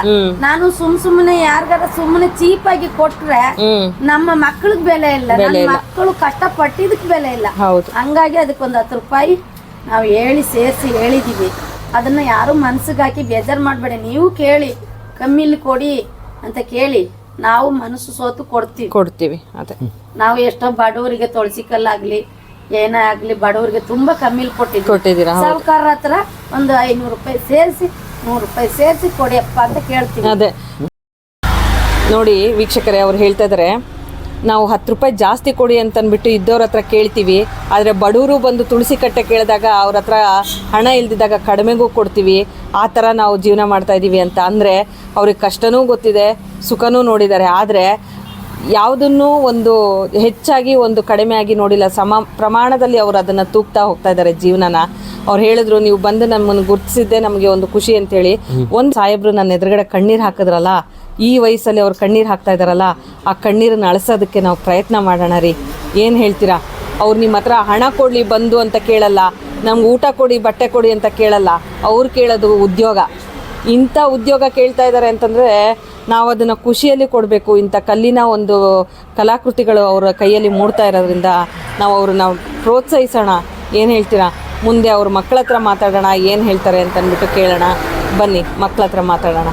ನಾನು ಸುಮ್ ಸುಮ್ಮನೆ ಯಾರಿಗಾರ ಸುಮ್ಮನೆ ಚೀಪ್ ಆಗಿ ಕೊಟ್ರೆ ನಮ್ಮ ಮಕ್ಕಳಿಗೆ ಬೆಲೆ ಇಲ್ಲ. ನಮ್ಮ ಮಕ್ಕಳು ಕಷ್ಟಪಟ್ಟಿದ್ದಕ್ಕೆ ಬೆಲೆ ಇಲ್ಲ. ಹಂಗಾಗಿ ಅದಕ್ಕೊಂದು ಹತ್ತು ರೂಪಾಯಿ ನಾವು ಹೇಳಿ ಸೇರಿಸಿ ಹೇಳಿದೀವಿ. ಅದನ್ನ ಯಾರು ಮನ್ಸಿಗೆ ಹಾಕಿ ಬೇಜಾರು ಮಾಡಬೇಡಿ. ನೀವು ಕೇಳಿ ಕಮ್ಮಿಲಿ ಕೊಡಿ ಅಂತ ಕೇಳಿ ನಾವು ಮನಸ್ಸು ಸೋತು ಕೊಡ್ತೀವಿ. ಕೊಡ್ತೀವಿ ಅದೇ. ನಾವು ಎಷ್ಟೋ ಬಡವರಿಗೆ ತೊಳಸಿಕಲ್ಲಾಗ್ಲಿ ಏನೇ ಆಗ್ಲಿ ಬಡವರಿಗೆ ತುಂಬಾ ಕಮ್ಮಿಲಿ ಕೊಟ್ಟಿದ್ವಿ ಕೊಟ್ಟಿದ್ದೀರಾ? ಹೌದು. ಸಾಹುಕಾರ ಹತ್ರ ಒಂದು ಐನೂರು ರೂಪಾಯಿ ಸೇರಿಸಿ ನೂರು ರೂಪಾಯಿ ಸೇರಿಸಿ ಕೊಡಿಯಪ್ಪ ಅಂತ ಕೇಳ್ತೀವಿ. ಅದೇ. ನೋಡಿ ವೀಕ್ಷಕರೇ ಅವ್ರು ಹೇಳ್ತಾ ಇದ್ದಾರೆ ನಾವು ಹತ್ತು ರೂಪಾಯಿ ಜಾಸ್ತಿ ಕೊಡಿ ಅಂತನ್ಬಿಟ್ಟು ಇದ್ದವ್ರ ಹತ್ರ ಕೇಳ್ತೀವಿ. ಆದರೆ ಬಡವರು ಬಂದು ತುಳಸಿ ಕಟ್ಟೆ ಕೇಳಿದಾಗ ಅವ್ರ ಹತ್ರ ಹಣ ಇಲ್ದಿದ್ದಾಗ ಕಡಿಮೆಗೂ ಕೊಡ್ತೀವಿ. ಆ ಥರ ನಾವು ಜೀವನ ಮಾಡ್ತಾ ಇದ್ದೀವಿ ಅಂತ. ಅಂದರೆ ಅವ್ರಿಗೆ ಕಷ್ಟನೂ ಗೊತ್ತಿದೆ ಸುಖನೂ ನೋಡಿದ್ದಾರೆ. ಆದರೆ ಯಾವುದನ್ನು ಒಂದು ಹೆಚ್ಚಾಗಿ ಒಂದು ಕಡಿಮೆ ಆಗಿ ನೋಡಿಲ್ಲ. ಸಮ ಪ್ರಮಾಣದಲ್ಲಿ ಅವರು ಅದನ್ನು ತೂಗ್ತಾ ಹೋಗ್ತಾ ಇದ್ದಾರೆ ಜೀವನನ. ಅವ್ರು ಹೇಳಿದ್ರು ನೀವು ಬಂದು ನಮ್ಮನ್ನು ಗುರುತಿಸಿದ್ದೆ ನಮಗೆ ಒಂದು ಖುಷಿ ಅಂತೇಳಿ. ಒಂದು ಸಾಹೇಬ್ರು ನನ್ನ ಎದುರುಗಡೆ ಕಣ್ಣೀರು ಹಾಕಿದ್ರಲ್ಲ ಈ ವಯಸ್ಸಲ್ಲಿ ಅವ್ರು ಕಣ್ಣೀರು ಹಾಕ್ತಾ ಇದ್ದಾರಲ್ಲ ಆ ಕಣ್ಣೀರನ್ನ ಅಳಿಸೋದಕ್ಕೆ ನಾವು ಪ್ರಯತ್ನ ಮಾಡೋಣ ರೀ. ಏನು ಹೇಳ್ತೀರಾ? ಅವ್ರು ನಿಮ್ಮ ಹತ್ರ ಹಣ ಕೊಡಲಿ, ಬಂದು ಅಂತ ಕೇಳಲ್ಲ, ನಮ್ಗೆ ಊಟ ಕೊಡಿ, ಬಟ್ಟೆ ಕೊಡಿ ಅಂತ ಕೇಳಲ್ಲ, ಅವ್ರು ಕೇಳೋದು ಉದ್ಯೋಗ. ಇಂಥ ಉದ್ಯೋಗ ಕೇಳ್ತಾ ಇದ್ದಾರೆ ಅಂತಂದರೆ, ನಾವು ಅದನ್ನು ಖುಷಿಯಲ್ಲಿ ಕೊಡಬೇಕು. ಇಂಥ ಕಲ್ಲಿನ ಒಂದು ಕಲಾಕೃತಿಗಳು ಅವರ ಕೈಯಲ್ಲಿ ಮೂಡ್ತಾ ಇರೋದ್ರಿಂದ ನಾವು ಅವ್ರನ್ನ ಪ್ರೋತ್ಸಾಹಿಸೋಣ. ಏನು ಹೇಳ್ತೀರಾ? ಮುಂದೆ ಅವ್ರ ಮಕ್ಕಳ ಹತ್ರ ಮಾತಾಡೋಣ, ಏನು ಹೇಳ್ತಾರೆ ಅಂತಂದ್ಬಿಟ್ಟು ಕೇಳೋಣ. ಬನ್ನಿ ಮಕ್ಕಳ ಹತ್ರ ಮಾತಾಡೋಣ.